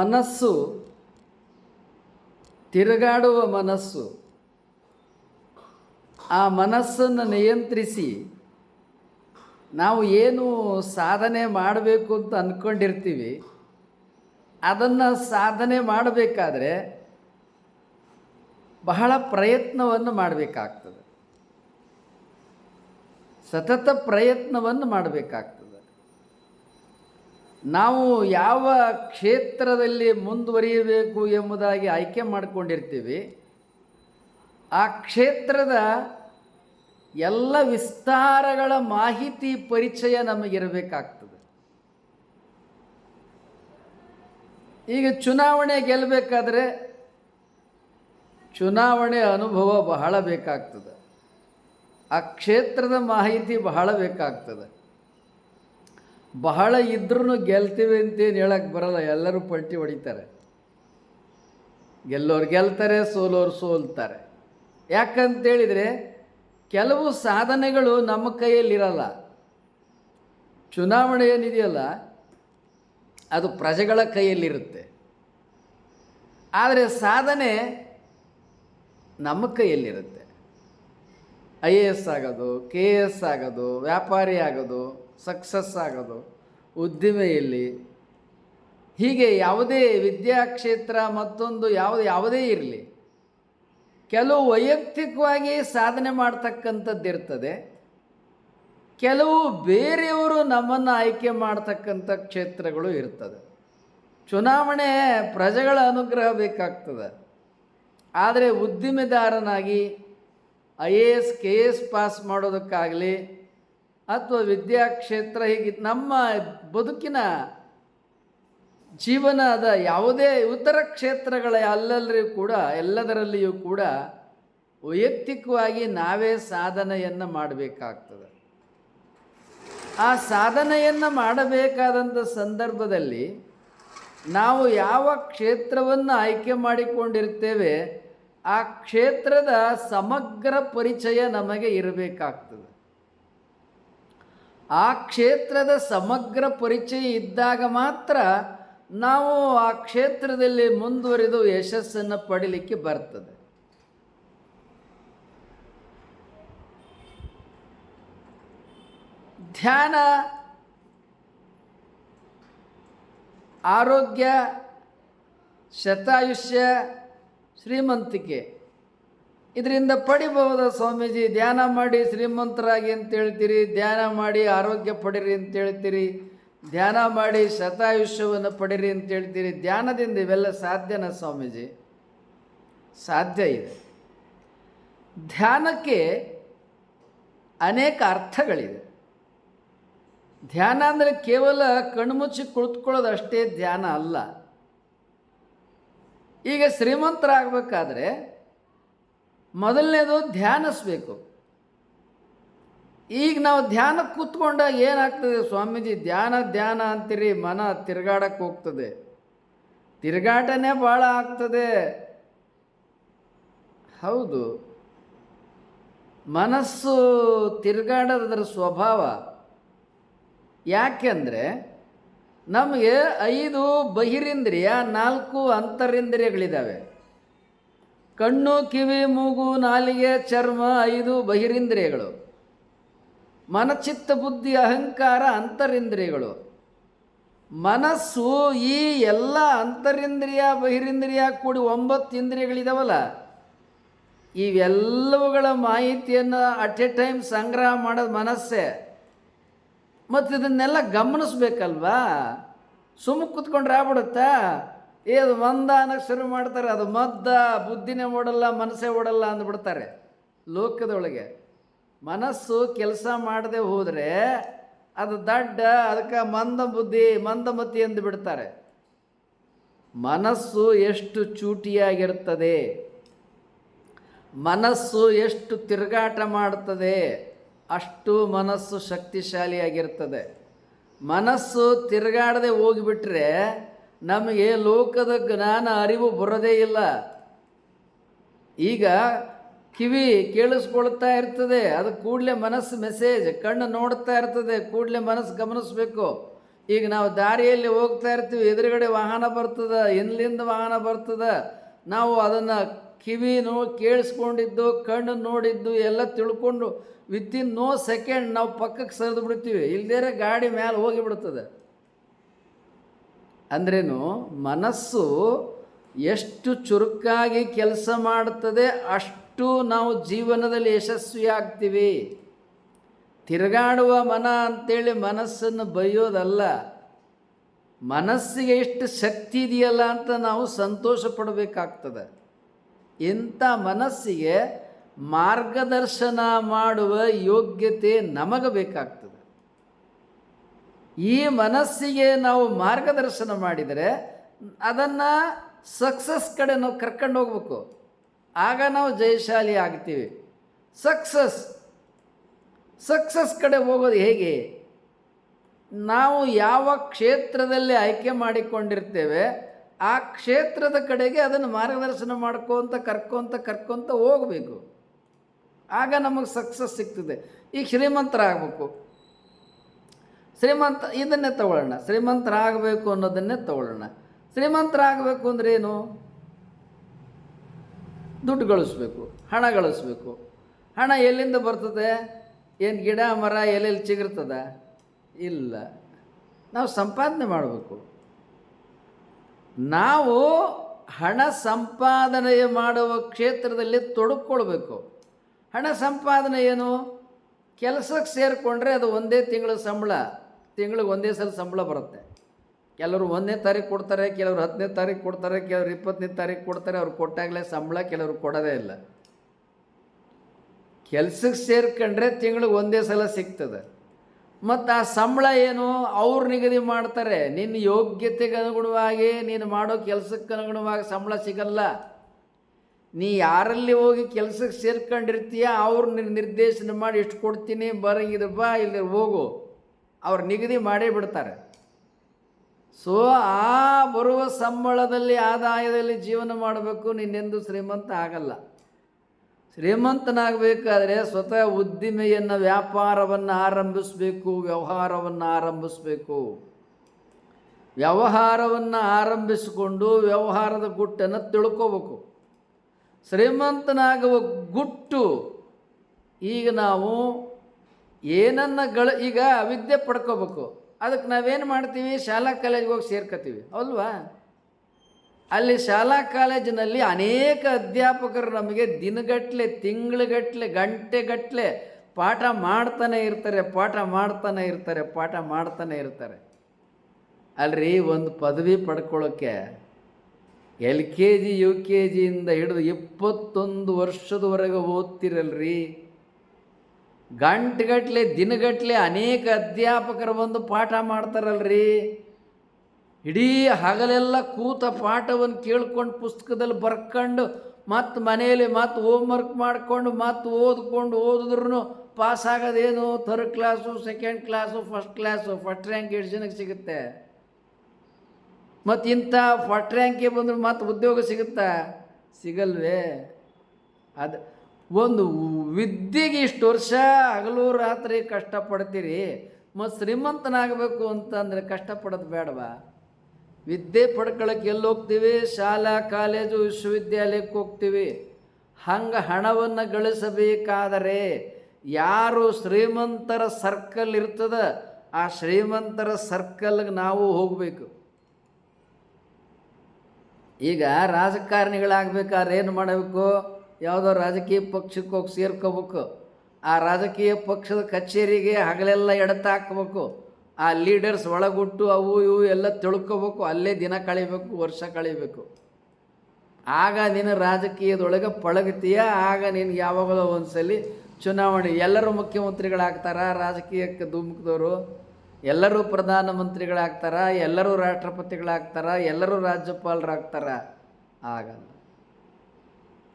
ಮನಸ್ಸು, ತಿರುಗಾಡುವ ಮನಸ್ಸು, ಆ ಮನಸ್ಸನ್ನು ನಿಯಂತ್ರಿಸಿ ನಾವು ಏನು ಸಾಧನೆ ಮಾಡಬೇಕು ಅಂತ ಅಂದ್ಕೊಂಡಿರ್ತೀವಿ ಅದನ್ನು ಸಾಧನೆ ಮಾಡಬೇಕಾದ್ರೆ ಬಹಳ ಪ್ರಯತ್ನವನ್ನು ಮಾಡಬೇಕಾಗ್ತದೆ. ಸತತ ಪ್ರಯತ್ನವನ್ನು ಮಾಡಬೇಕಾಗ್ತದೆ. ನಾವು ಯಾವ ಕ್ಷೇತ್ರದಲ್ಲಿ ಮುಂದುವರಿಯಬೇಕು ಎಂಬುದಾಗಿ ಆಯ್ಕೆ ಮಾಡಿಕೊಂಡಿರ್ತೀವಿ. ಆ ಕ್ಷೇತ್ರದ ಎಲ್ಲ ವಿಸ್ತಾರಗಳ ಮಾಹಿತಿ ಪರಿಚಯ ನಮಗಿರಬೇಕಾಗ್ತದೆ. ಈಗ ಚುನಾವಣೆ ಗೆಲ್ಲಬೇಕಾದ್ರೆ ಚುನಾವಣೆ ಅನುಭವ ಬಹಳ ಬೇಕಾಗ್ತದೆ. ಆ ಕ್ಷೇತ್ರದ ಮಾಹಿತಿ ಬಹಳ ಬೇಕಾಗ್ತದೆ. ಬಹಳ ಇದ್ರೂ ಗೆಲ್ತೀವಿ ಅಂತೇನು ಹೇಳಕ್ಕೆ ಬರಲ್ಲ, ಎಲ್ಲರೂ ಪಲ್ಟಿ ಹೊಡಿತಾರೆ. ಗೆಲ್ಲೋರು ಗೆಲ್ತಾರೆ, ಸೋಲೋರು ಸೋಲ್ತಾರೆ. ಯಾಕಂತೇಳಿದರೆ, ಕೆಲವು ಸಾಧನೆಗಳು ನಮ್ಮ ಕೈಯಲ್ಲಿರಲ್ಲ. ಚುನಾವಣೆ ಏನಿದೆಯಲ್ಲ, ಅದು ಪ್ರಜೆಗಳ ಕೈಯಲ್ಲಿರುತ್ತೆ. ಆದರೆ ಸಾಧನೆ ನಮ್ಮ ಕೈಯಲ್ಲಿರುತ್ತೆ. ಐ ಎ ಎಸ್ ಆಗೋದು, ಕೆ ಎ ಎಸ್ ಆಗೋದು, ವ್ಯಾಪಾರಿ ಆಗೋದು. ಸಕ್ಸಸ್ ಆಗೋದು. ಉದ್ದಿಮೆಯಲ್ಲಿ ಹೀಗೆ ಯಾವುದೇ ವಿದ್ಯಾಕ್ಷೇತ್ರ ಮತ್ತೊಂದು ಯಾವುದು, ಯಾವುದೇ ಇರಲಿ, ಕೆಲವು ವೈಯಕ್ತಿಕವಾಗಿ ಸಾಧನೆ ಮಾಡ್ತಕ್ಕಂಥದ್ದು ಇರ್ತದೆ. ಕೆಲವು ಬೇರೆಯವರು ನಮ್ಮನ್ನು ಆಯ್ಕೆ ಮಾಡ್ತಕ್ಕಂಥ ಕ್ಷೇತ್ರಗಳು ಇರ್ತದೆ. ಚುನಾವಣೆ ಪ್ರಜೆಗಳ ಅನುಗ್ರಹ ಬೇಕಾಗ್ತದೆ. ಆದರೆ ಉದ್ದಿಮೆದಾರನಾಗಿ I A S, K S pass ಮಾಡೋದಕ್ಕಾಗಲಿ ಅಥವಾ ವಿದ್ಯಾಕ್ಷೇತ್ರ ಹೀಗೆ ನಮ್ಮ ಬದುಕಿನ ಜೀವನದ ಯಾವುದೇ ಉತ್ತರ ಕ್ಷೇತ್ರಗಳ ಅಲ್ಲಲ್ಲಿ ಕೂಡ, ಎಲ್ಲದರಲ್ಲಿಯೂ ಕೂಡ ವೈಯಕ್ತಿಕವಾಗಿ ನಾವೇ ಸಾಧನೆಯನ್ನು ಮಾಡಬೇಕಾಗ್ತದೆ. ಆ ಸಾಧನೆಯನ್ನು ಮಾಡಬೇಕಾದಂಥ ಸಂದರ್ಭದಲ್ಲಿ ನಾವು ಯಾವ ಕ್ಷೇತ್ರವನ್ನು ಆಯ್ಕೆ ಮಾಡಿಕೊಂಡಿರ್ತೇವೆ, ಆ ಕ್ಷೇತ್ರದ ಸಮಗ್ರ ಪರಿಚಯ ನಮಗೆ ಇರಬೇಕಾಗ್ತದೆ. ಆ ಕ್ಷೇತ್ರದ ಸಮಗ್ರ ಪರಿಚಯ ಇದ್ದಾಗ ಮಾತ್ರ ನಾವು ಆ ಕ್ಷೇತ್ರದಲ್ಲಿ ಮುಂದುವರಿದು ಯಶಸ್ಸನ್ನು ಪಡೀಲಿಕ್ಕೆ ಬರ್ತದೆ. ಧ್ಯಾನ, ಆರೋಗ್ಯ, ಶತಾಯುಷ್ಯ, ಶ್ರೀಮಂತಿಕೆ. ಇದರಿಂದ ಪಡಿಬಹುದ ಸ್ವಾಮೀಜಿ, ಧ್ಯಾನ ಮಾಡಿ ಶ್ರೀಮಂತರಾಗಿ ಅಂತ ಹೇಳ್ತೀರಿ, ಧ್ಯಾನ ಮಾಡಿ ಆರೋಗ್ಯ ಪಡೀರಿ ಅಂತ ಹೇಳ್ತೀರಿ, ಧ್ಯಾನ ಮಾಡಿ ಶತಾಯುಷ್ಯವನ್ನು ಪಡೀರಿ ಅಂತ ಹೇಳ್ತೀರಿ, ಧ್ಯಾನದಿಂದ ಇವೆಲ್ಲ ಸಾಧ್ಯನ ಸ್ವಾಮೀಜಿ? ಸಾಧ್ಯ ಇದೆ. ಧ್ಯಾನಕ್ಕೆ ಅನೇಕ ಅರ್ಥಗಳಿವೆ ಧ್ಯಾನ ಅಂದರೆ ಕೇವಲ ಕಣ್ಮುಚ್ಚಿ ಕುಳಿತುಕೊಳ್ಳೋದು ಅಷ್ಟೇ ಧ್ಯಾನ ಅಲ್ಲ. ಈಗ ಶ್ರೀಮಂತರಾಗಬೇಕಾದ್ರೆ ಮೊದಲನೇದು ಧ್ಯಾನಿಸ್ಬೇಕು. ಈಗ ನಾವು ಧ್ಯಾನ ಕೂತ್ಕೊಂಡಾಗ ಏನಾಗ್ತದೆ ಸ್ವಾಮೀಜಿ? ಧ್ಯಾನ ಧ್ಯಾನ ಅಂತೀರಿ, ಮನ ತಿರುಗಾಡಕ್ಕೆ ಹೋಗ್ತದೆ. ತಿರುಗಾಟನೇ ಭಾಳ ಆಗ್ತದೆ. ಹೌದು. ಮನಸ್ಸು ತಿರುಗಾಡೋದ್ರ ಸ್ವಭಾವ ಯಾಕೆಂದರೆ ನಮಗೆ ಐದು ಬಹಿರಿಂದ್ರಿಯ, ನಾಲ್ಕು ಅಂತರಿಂದ್ರಿಯಗಳಿದ್ದಾವೆ ಕಣ್ಣು, ಕಿವಿ, ಮೂಗು, ನಾಲಿಗೆ, ಚರ್ಮ, ಐದು ಬಹಿರಿಂದ್ರಿಯಗಳು. ಮನಚಿತ್ತ ಬುದ್ಧಿ, ಅಹಂಕಾರ, ಅಂತರಿಂದ್ರಿಯಗಳು. ಮನಸ್ಸು ಈ ಎಲ್ಲ ಅಂತರಿಂದ್ರಿಯ, ಬಹಿರಿಂದ್ರಿಯ ಕೂಡಿ ಒಂಬತ್ತು ಇಂದ್ರಿಯಗಳಿದಾವಲ್ಲ, ಇವೆಲ್ಲವುಗಳ ಮಾಹಿತಿಯನ್ನು ಅಟ್ ಎ ಟೈಮ್ ಸಂಗ್ರಹ ಮಾಡೋದು ಮನಸ್ಸೇ. ಮತ್ತು ಇದನ್ನೆಲ್ಲ ಗಮನಿಸ್ಬೇಕಲ್ವಾ? ಸುಮ್ಮ ಕೂತ್ಕೊಂಡ್ರೆ ಆಗ್ಬಿಡುತ್ತಾ? ಏ ಅದು ಮಂದ ಅನ್ನೋಕ್ಕೆ ಶುರು ಮಾಡ್ತಾರೆ, ಅದು ಮದ್ದ, ಬುದ್ಧಿನೇ ಓಡಲ್ಲ, ಮನಸ್ಸೇ ಓಡಲ್ಲ ಅಂದ್ಬಿಡ್ತಾರೆ ಲೋಕದೊಳಗೆ. ಮನಸ್ಸು ಕೆಲಸ ಮಾಡದೆ ಹೋದರೆ ಅದು ದಡ್ಡ, ಅದಕ್ಕೆ ಮಂದ ಬುದ್ಧಿ ಮಂದಮತಿ ಎಂದು ಬಿಡ್ತಾರೆ. ಮನಸ್ಸು ಎಷ್ಟು ಚೂಟಿಯಾಗಿರ್ತದೆ, ಮನಸ್ಸು ಎಷ್ಟು ತಿರುಗಾಟ ಮಾಡ್ತದೆ, ಅಷ್ಟು ಮನಸ್ಸು ಶಕ್ತಿಶಾಲಿಯಾಗಿರ್ತದೆ. ಮನಸ್ಸು ತಿರುಗಾಡದೆ ಹೋಗಿಬಿಟ್ರೆ ನಮಗೆ ಲೋಕದ ಜ್ಞಾನ ಅರಿವು ಬರೋದೇ ಇಲ್ಲ. ಈಗ ಕಿವಿ ಕೇಳಿಸ್ಕೊಳ್ತಾ ಇರ್ತದೆ, ಅದು ಕೂಡಲೇ ಮನಸ್ಸು ಮೆಸೇಜ್ ಕಣ್ಣು ನೋಡ್ತಾ ಇರ್ತದೆ, ಕೂಡಲೇ ಮನಸ್ಸು ಗಮನಿಸ್ಬೇಕು. ಈಗ ನಾವು ದಾರಿಯಲ್ಲಿ ಹೋಗ್ತಾ ಇರ್ತೀವಿ, ಎದುರುಗಡೆ ವಾಹನ ಬರ್ತದ ಎಲ್ಲಿಂದ ವಾಹನ ಬರ್ತದ, ನಾವು ಅದನ್ನು ಕಿವಿ ನೋ, ಕೇಳಿಸ್ಕೊಂಡಿದ್ದು, ಕಣ್ಣು ನೋಡಿದ್ದು, ಎಲ್ಲ ತಿಳ್ಕೊಂಡು ವಿತಿನ್ ನೋ ಸೆಕೆಂಡ್ ನಾವು ಪಕ್ಕಕ್ಕೆ ಸರಿದು ಬಿಡ್ತೀವಿ. ಇಲ್ದೇರೆ ಗಾಡಿ ಮೇಲೆ ಹೋಗಿ ಬಿಡ್ತದೆ ಅಂದ್ರೇನು ಮನಸ್ಸು ಎಷ್ಟು ಚುರುಕಾಗಿ ಕೆಲಸ ಮಾಡುತ್ತದೆ ಅಷ್ಟು ನಾವು ಜೀವನದಲ್ಲಿ ಯಶಸ್ವಿ ಆಗ್ತೀವಿ. ತಿರುಗಾಡುವ ಮನ ಅಂತೇಳಿ ಮನಸ್ಸನ್ನು ಬೈಯೋದಲ್ಲ ಮನಸ್ಸಿಗೆ ಎಷ್ಟು ಶಕ್ತಿ ಇದೆಯಲ್ಲ ಅಂತ ನಾವು ಸಂತೋಷ ಪಡಬೇಕಾಗ್ತದೆ. ಇಂಥ ಮನಸ್ಸಿಗೆ ಮಾರ್ಗದರ್ಶನ ಮಾಡುವ ಯೋಗ್ಯತೆ ನಮಗೆ ಬೇಕಾಗ್ತದೆ. ಈ ಮನಸ್ಸಿಗೆ ನಾವು ಮಾರ್ಗದರ್ಶನ ಮಾಡಿದರೆ ಅದನ್ನು ಸಕ್ಸಸ್ ಕಡೆ ನಾವು ಕರ್ಕೊಂಡು ಹೋಗ್ಬೇಕು. ಆಗ ನಾವು ಜಯಶಾಲಿ ಆಗ್ತೀವಿ. ಸಕ್ಸಸ್ ಸಕ್ಸಸ್ ಕಡೆ ಹೋಗೋದು ಹೇಗೆ? ನಾವು ಯಾವ ಕ್ಷೇತ್ರದಲ್ಲಿ ಆಯ್ಕೆ ಮಾಡಿಕೊಂಡಿರ್ತೇವೆ, ಆ ಕ್ಷೇತ್ರದ ಕಡೆಗೆ ಅದನ್ನು ಮಾರ್ಗದರ್ಶನ ಮಾಡ್ಕೊತ, ಕರ್ಕೊಂತ ಕರ್ಕೊಂತ ಹೋಗಬೇಕು. ಆಗ ನಮಗೆ ಸಕ್ಸಸ್ ಸಿಗ್ತದೆ. ಈಗ ಶ್ರೀಮಂತರಾಗಬೇಕು. ಶ್ರೀಮಂತ ಇದನ್ನೇ ತಗೊಳ್ಳೋಣ. ಶ್ರೀಮಂತರಾಗಬೇಕು ಅನ್ನೋದನ್ನೇ ತಗೊಳ್ಳೋಣ. ಶ್ರೀಮಂತರಾಗಬೇಕು ಅಂದ್ರೆ ಏನು? ದುಡ್ಡು ಗಳಿಸ್ಬೇಕು, ಹಣ ಗಳಿಸ್ಬೇಕು. ಹಣ ಎಲ್ಲಿಂದ ಬರ್ತದೆ? ಏನು ಗಿಡ, ಮರ ಎಲ್ಲೆಲ್ಲಿ ಚಿಗುರ್ತದ? ಇಲ್ಲ. ನಾವು ಸಂಪಾದನೆ ಮಾಡಬೇಕು. ನಾವು ಹಣ ಸಂಪಾದನೆ ಮಾಡುವ ಕ್ಷೇತ್ರದಲ್ಲಿ ತೊಡಕೊಳ್ಬೇಕು. ಹಣ ಸಂಪಾದನೆ ಏನು? ಕೆಲಸಕ್ಕೆ ಸೇರಿಕೊಂಡ್ರೆ ಅದು ಒಂದೇ ತಿಂಗಳ ಸಂಬಳ. ತಿಂಗಳಿಗೆ ಒಂದೇ ಸಲ ಸಂಬಳ ಬರುತ್ತೆ. ಕೆಲವರು ಒಂದನೇ ತಾರೀಕು ಕೊಡ್ತಾರೆ, ಕೆಲವರು ಹತ್ತನೇ ತಾರೀಕು ಕೊಡ್ತಾರೆ, ಕೆಲವರು ಇಪ್ಪತ್ತನೇ ತಾರೀಕು ಕೊಡ್ತಾರೆ, ಅವ್ರು ಕೊಟ್ಟಾಗಲೇ ಸಂಬಳ ಕೆಲವರು ಕೊಡೋದೇ ಇಲ್ಲ. ಕೆಲ್ಸಕ್ಕೆ ಸೇರ್ಕೊಂಡ್ರೆ ತಿಂಗಳಿಗೆ ಒಂದೇ ಸಲ ಸಿಗ್ತದೆ. ಮತ್ತು ಆ ಸಂಬಳ ಏನು ಅವ್ರು ನಿಗದಿ ಮಾಡ್ತಾರೆ. ನಿನ್ನ ಯೋಗ್ಯತೆಗೆ ಅನುಗುಣವಾಗಿ, ನೀನು ಮಾಡೋ ಕೆಲಸಕ್ಕೆ ಅನುಗುಣವಾಗಿ ಸಂಬಳ ಸಿಗಲ್ಲ. ನೀ ಯಾರಲ್ಲಿ ಹೋಗಿ ಕೆಲಸಕ್ಕೆ ಸೇರ್ಕೊಂಡಿರ್ತೀಯ, ಅವ್ರು ನಿನ್ನ ನಿರ್ದೇಶನ ಮಾಡಿ ಇಷ್ಟು ಕೊಡ್ತೀನಿ ಬರಂಗಿದ್ರೆ ಬಾ ಇಲ್ಲಿ ಹೋಗು. ಅವ್ರು ನಿಗದಿ ಮಾಡೇ ಬಿಡ್ತಾರೆ. ಸೊ, ಆ ಬರುವ ಸಂಬಳದಲ್ಲಿ, ಆದಾಯದಲ್ಲಿ ಜೀವನ ಮಾಡಬೇಕು ನೀನೆಂದು ಶ್ರೀಮಂತ ಆಗಲ್ಲ. ಶ್ರೀಮಂತನಾಗಬೇಕಾದ್ರೆ ಸ್ವತಃ ಉದ್ದಿಮೆಯನ್ನು, ವ್ಯಾಪಾರವನ್ನು ಆರಂಭಿಸಬೇಕು, ವ್ಯವಹಾರವನ್ನು ಆರಂಭಿಸಬೇಕು. ವ್ಯವಹಾರವನ್ನು ಆರಂಭಿಸಿಕೊಂಡು ವ್ಯವಹಾರದ ಗುಟ್ಟನ್ನು ತಿಳ್ಕೋಬೇಕು. ಶ್ರೀಮಂತನಾಗುವ ಗುಟ್ಟು ಈಗ ನಾವು ಏನನ್ನ ಗಳ ಈಗ ಅವಿದ್ಯೆ ಪಡ್ಕೋಬೇಕು. ಅದಕ್ಕೆ ನಾವೇನು ಮಾಡ್ತೀವಿ? ಶಾಲಾ ಕಾಲೇಜ್ಗೆ ಹೋಗಿ ಸೇರ್ಕೋತೀವಿ ಅಲ್ವಾ? ಅಲ್ಲಿ ಶಾಲಾ ಕಾಲೇಜಿನಲ್ಲಿ ಅನೇಕ ಅಧ್ಯಾಪಕರು ನಮಗೆ ದಿನಗಟ್ಟಲೆ ತಿಂಗಳುಗಟ್ಟಲೆ ಗಂಟೆಗಟ್ಟಲೆ ಪಾಠ ಮಾಡ್ತಾನೆ ಇರ್ತಾರೆ, ಪಾಠ ಮಾಡ್ತಾನೆ ಇರ್ತಾರೆ, ಪಾಠ ಮಾಡ್ತಾನೆ ಇರ್ತಾರೆ. ಅಲ್ರಿ ಒಂದು ಪದವಿ ಪಡ್ಕೊಳ್ಳೋಕ್ಕೆ L K G, U K ಜಿಯಿಂದ ಹಿಡಿದು ಇಪ್ಪತ್ತೊಂದು ವರ್ಷದವರೆಗೆ ಓದ್ತಿರಲ್ರಿ? ಗಂಟೆಗಟ್ಟಲೆ ದಿನಗಟ್ಟಲೆ ಅನೇಕ ಅಧ್ಯಾಪಕರು ಬಂದು ಪಾಠ ಮಾಡ್ತಾರಲ್ರಿ. ಇಡೀ ಹಗಲೆಲ್ಲ ಕೂತ ಪಾಠವನ್ನು ಕೇಳ್ಕೊಂಡು ಪುಸ್ತಕದಲ್ಲಿ ಬರ್ಕೊಂಡು ಮತ್ತು ಮನೆಯಲ್ಲಿ ಮತ್ತು ಹೋಮ್ವರ್ಕ್ ಮಾಡಿಕೊಂಡು ಮತ್ತು ಓದ್ಕೊಂಡು ಓದಿದ್ರು pass ಆಗೋದೇನು third class second class first class first rank ಎಷ್ಟು ಜನಕ್ಕೆ ಸಿಗುತ್ತೆ. ಮತ್ತು ಇಂಥ ಫಸ್ಟ್ ರ್ಯಾಂಕಿಗೆ ಬಂದರೆ ಮತ್ತು ಉದ್ಯೋಗ ಸಿಗುತ್ತಾ? ಸಿಗಲ್ವೇ. ಅದು ಒಂದು ವಿದ್ಯೆಗೆ ಇಷ್ಟು ವರ್ಷ ಹಗಲು ರಾತ್ರಿ ಕಷ್ಟಪಡ್ತೀರಿ, ಮತ್ತು ಶ್ರೀಮಂತನಾಗಬೇಕು ಅಂತಂದರೆ ಕಷ್ಟಪಡೋದು ಬೇಡವಾ? ವಿದ್ಯೆ ಪಡ್ಕೊಳ್ಳೋಕೆ ಎಲ್ಲಿ ಹೋಗ್ತೀವಿ ಶಾಲಾ, ಕಾಲೇಜು, ವಿಶ್ವವಿದ್ಯಾಲಯಕ್ಕೆ ಹೋಗ್ತೀವಿ. ಹಂಗೆ ಹಣವನ್ನು ಗಳಿಸಬೇಕಾದರೆ ಯಾರು ಶ್ರೀಮಂತರ ಸರ್ಕಲ್ ಇರ್ತದ, ಆ ಶ್ರೀಮಂತರ ಸರ್ಕಲ್ಗೆ ನಾವು ಹೋಗಬೇಕು. ಈಗ ರಾಜಕಾರಣಿಗಳಾಗಬೇಕಾದ್ರೆ ಏನು ಮಾಡಬೇಕು? ಯಾವುದೋ ರಾಜಕೀಯ ಪಕ್ಷಕ್ಕೆ ಹೋಗಿ ಸೇರ್ಕೋಬೇಕು. ಆ ರಾಜಕೀಯ ಪಕ್ಷದ ಕಚೇರಿಗೆ ಹಗಲೆಲ್ಲ ಎಡತ ಹಾಕ್ಬೇಕು. ಆ ಲೀಡರ್ಸ್ ಒಳಗುಟ್ಟು ಅವು ಇವು ಎಲ್ಲ ತಿಳ್ಕೊಬೇಕು. ಅಲ್ಲೇ ದಿನ ಕಳಿಬೇಕು, ವರ್ಷ ಕಳಿಬೇಕು. ಆಗ ನೀನು ರಾಜಕೀಯದೊಳಗೆ ಪಳಗತೀಯ? ಆಗ ನಿನ್ಗೆ ಯಾವಾಗಲೋ ಒಂದ್ಸಲಿ ಚುನಾವಣೆ ಎಲ್ಲರೂ ಮುಖ್ಯಮಂತ್ರಿಗಳಾಗ್ತಾರ? ರಾಜಕೀಯಕ್ಕೆ ಧುಮುಕ್ದವರು ಎಲ್ಲರೂ ಪ್ರಧಾನಮಂತ್ರಿಗಳಾಗ್ತಾರ? ಎಲ್ಲರೂ ರಾಷ್ಟ್ರಪತಿಗಳಾಗ್ತಾರ? ಎಲ್ಲರೂ ರಾಜ್ಯಪಾಲರಾಗ್ತಾರ? ಆಗಲ್ಲ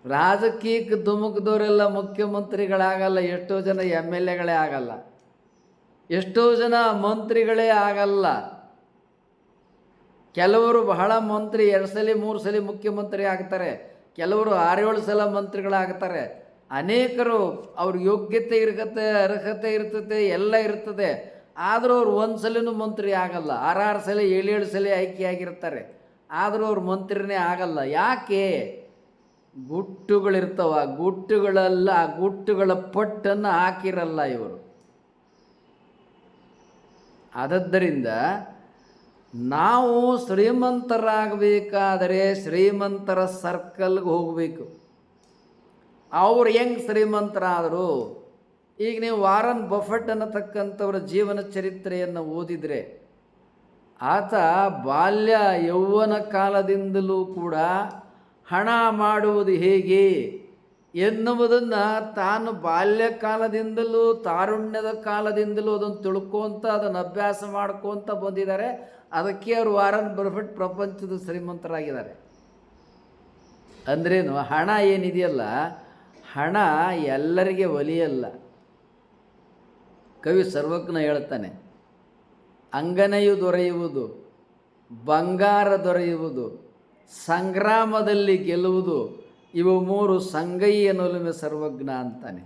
ರಾಜಕೀಯಕ್ಕೆ ಧುಮುಕ್ದವರೆಲ್ಲ ಮುಖ್ಯಮಂತ್ರಿಗಳಾಗಲ್ಲ, ಎಷ್ಟೋ ಜನ ಎಂ ಎಲ್ ಎಗಳೇ ಆಗಲ್ಲ. ಎಷ್ಟೋ ಜನ ಮಂತ್ರಿಗಳೇ ಆಗಲ್ಲ. ಕೆಲವರು ಬಹಳ ಮಂತ್ರಿ, ಎರಡು ಸಲ, ಮೂರು ಸಲ ಮುಖ್ಯಮಂತ್ರಿ ಆಗ್ತಾರೆ. ಕೆಲವರು ಆರೇಳು ಸಲ ಮಂತ್ರಿಗಳಾಗ್ತಾರೆ. ಅನೇಕರು ಅವ್ರ ಯೋಗ್ಯತೆ ಇರ್ತತೆ ಅರ್ಹತೆ ಇರ್ತದೆ ಎಲ್ಲ ಇರ್ತದೆ. ಆದರೂ ಅವ್ರು ಒಂದು ಸಲನೂ ಮಂತ್ರಿ ಆಗಲ್ಲ. ಆರಾರು ಸಲ, ಏಳೇಳು ಸಲ ಆಯ್ಕೆಯಾಗಿರ್ತಾರೆ. ಆದರೂ ಅವ್ರ ಮಂತ್ರಿನೇ ಆಗಲ್ಲ. ಯಾಕೆ? ಗುಟ್ಟುಗಳಿರ್ತಾವ, ಗುಟ್ಟುಗಳೆಲ್ಲ, ಆ ಗುಟ್ಟುಗಳ ಪಟ್ಟನ್ನು ಹಾಕಿರಲ್ಲ ಇವರು. ಆದದ್ದರಿಂದ ನಾವು ಶ್ರೀಮಂತರಾಗಬೇಕಾದರೆ ಶ್ರೀಮಂತರ ಸರ್ಕಲ್ಗೆ ಹೋಗಬೇಕು. ಅವ್ರು ಹೆಂಗೆ ಶ್ರೀಮಂತರಾದರು? ಈಗ ನೀವು ವಾರನ್ ಬಫೆಟ್ ಅನ್ನತಕ್ಕಂಥವ್ರ ಜೀವನ ಚರಿತ್ರೆಯನ್ನು ಓದಿದರೆ ಆತ ಬಾಲ್ಯ ಯೌವನ ಕಾಲದಿಂದಲೂ ಕೂಡ ಹಣ ಮಾಡುವುದು ಹೇಗೆ ಎನ್ನುವುದನ್ನು ತಾನು ಬಾಲ್ಯ ಕಾಲದಿಂದಲೂ ತಾರುಣ್ಯದ ಕಾಲದಿಂದಲೂ ಅದನ್ನು ತಿಳ್ಕೊಂತ, ಅದನ್ನು ಅಭ್ಯಾಸ ಮಾಡ್ಕೊತ ಬಂದಿದ್ದಾರೆ. ಅದಕ್ಕೆ ಅವರು ವಾರನ್ ಬರ್ಫಿಟ್ ಪ್ರಪಂಚದ ಶ್ರೀಮಂತರಾಗಿದ್ದಾರೆ. ಅಂದ್ರೇನು, ಹಣ ಏನಿದೆಯಲ್ಲ, ಹಣ ಎಲ್ಲರಿಗೆ ಒಲಿಯಲ್ಲ. ಕವಿ ಸರ್ವಜ್ಞ ಹೇಳ್ತಾನೆ, ಅಂಗನೆಯು ದೊರೆಯುವುದು, ಬಂಗಾರ ದೊರೆಯುವುದು ಸಂಗ್ರಾಮದಲ್ಲಿ ಗೆಲ್ಲುವುದು ಇವು ಮೂರು ಸಂಗಯ್ಯ ನೊಲುಮೆ ಸರ್ವಜ್ಞ ಅಂತಾನೆ.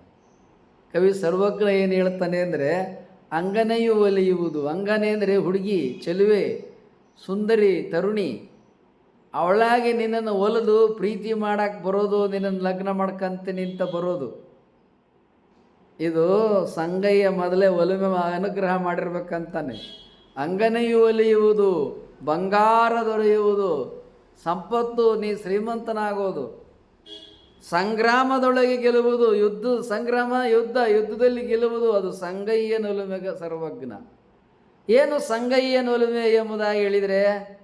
ಕವಿ ಸರ್ವಜ್ಞ ಏನು ಹೇಳ್ತಾನೆ ಅಂದರೆ, ಅಂಗನೆಯು ಒಲಿಯುವುದು. ಅಂಗನೆ ಅಂದರೆ ಹುಡುಗಿ, ಚೆಲುವೆ, ಸುಂದರಿ, ತರುಣಿ. ಅವಳಾಗಿ ನಿನ್ನನ್ನು ಒಲಿದು ಪ್ರೀತಿ ಮಾಡೋಕ್ಕೆ ಬರೋದು, ನಿನ್ನನ್ನು ಲಗ್ನ ಮಾಡ್ಕಂತೀನಿ ನಿಂತ ಬರೋದು. ಇದು ಸಂಗಯ್ಯ ಮೊದಲೇ ಒಲುಮೆ ಅನುಗ್ರಹ ಮಾಡಿರ್ಬೇಕಂತಾನೆ. ಅಂಗನೆಯು ಒಲಿಯುವುದು, ಬಂಗಾರ ದೊರೆಯುವುದು ಸಂಪತ್ತು, ನೀ ಶ್ರೀಮಂತನಾಗೋದು. ಸಂಗ್ರಾಮದೊಳಗೆ ಗೆಲ್ಲುವುದು, ಯುದ್ಧ, ಸಂಗ್ರಾಮ, ಯುದ್ಧ, ಯುದ್ಧದಲ್ಲಿ ಗೆಲ್ಲುವುದು, ಅದು ಸಂಗಯ್ಯನೊಲುಮೆ ಸರ್ವಜ್ಞ. ಏನು ಸಂಗಯ್ಯನೊಲುಮೆ ಎಂಬುದಾಗಿ ಹೇಳಿದರೆ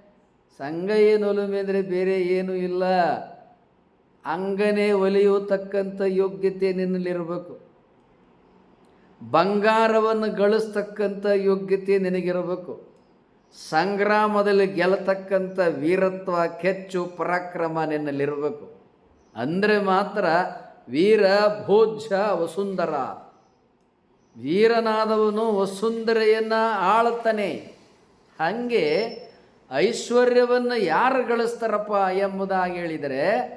ಸಂಗಯ್ಯನೊಲುಮೆ ಅಂದರೆ ಬೇರೆ ಏನೂ ಇಲ್ಲ. ಅಂಗನೇ ಒಲಿಯತಕ್ಕಂಥ ಯೋಗ್ಯತೆ ನಿನ್ನಲ್ಲಿರಬೇಕು. ಬಂಗಾರವನ್ನು ಗಳಿಸ್ತಕ್ಕಂಥ ಯೋಗ್ಯತೆ ನಿನಗಿರಬೇಕು. ಸಂಗ್ರಾಮದಲ್ಲಿ ಗೆಲ್ಲತಕ್ಕಂಥ ವೀರತ್ವ, ಕೆಚ್ಚು, ಪರಾಕ್ರಮ ನಿನ್ನಲ್ಲಿರಬೇಕು. ಅಂದರೆ ಮಾತ್ರ ವೀರ ಭೋಜ ವಸುಂಧರ. ವೀರನಾದವನು ವಸುಂಧರೆಯನ್ನು ಆಳ್ತಾನೆ. ಹಾಗೆ ಐಶ್ವರ್ಯವನ್ನು ಯಾರು ಗಳಿಸ್ತಾರಪ್ಪ ಎಂಬುದಾಗಿ ಹೇಳಿದರೆ,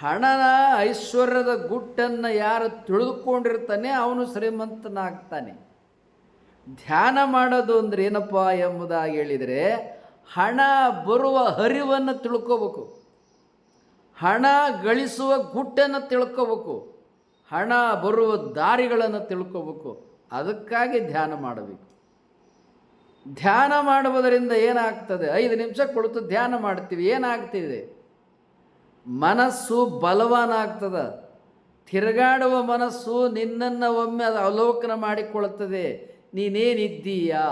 ಹಣನ, ಐಶ್ವರ್ಯದ ಗುಟ್ಟನ್ನು ಯಾರು ತಿಳಿದುಕೊಂಡಿರ್ತಾನೆ, ಅವನು ಶ್ರೀಮಂತನಾಗ್ತಾನೆ. ಧ್ಯಾನ ಮಾಡೋದು ಅಂದರೆ ಏನಪ್ಪ ಎಂಬುದಾಗಿ ಹೇಳಿದರೆ ಹಣ ಬರುವ ಹರಿವನ್ನು ತಿಳ್ಕೋಬೇಕು. ಹಣ ಗಳಿಸುವ ಗುಟ್ಟನ್ನು ತಿಳ್ಕೋಬೇಕು. ಹಣ ಬರುವ ದಾರಿಗಳನ್ನು ತಿಳ್ಕೋಬೇಕು. ಅದಕ್ಕಾಗಿ ಧ್ಯಾನ ಮಾಡಬೇಕು. ಧ್ಯಾನ ಮಾಡುವುದರಿಂದ ಏನಾಗ್ತದೆ? ಐದು ನಿಮಿಷ ಕುಳಿತು ಧ್ಯಾನ ಮಾಡ್ತೀವಿ. ಏನಾಗ್ತಿದೆ? ಮನಸ್ಸು ಬಲವಾನ ಆಗ್ತದ ತಿರುಗಾಡುವ ಮನಸ್ಸು ನಿನ್ನನ್ನು ಒಮ್ಮೆ ಅದು ಅವಲೋಕನ ಮಾಡಿಕೊಳ್ಳುತ್ತದೆ. ನೀನೇನಿದ್ದೀಯಾ?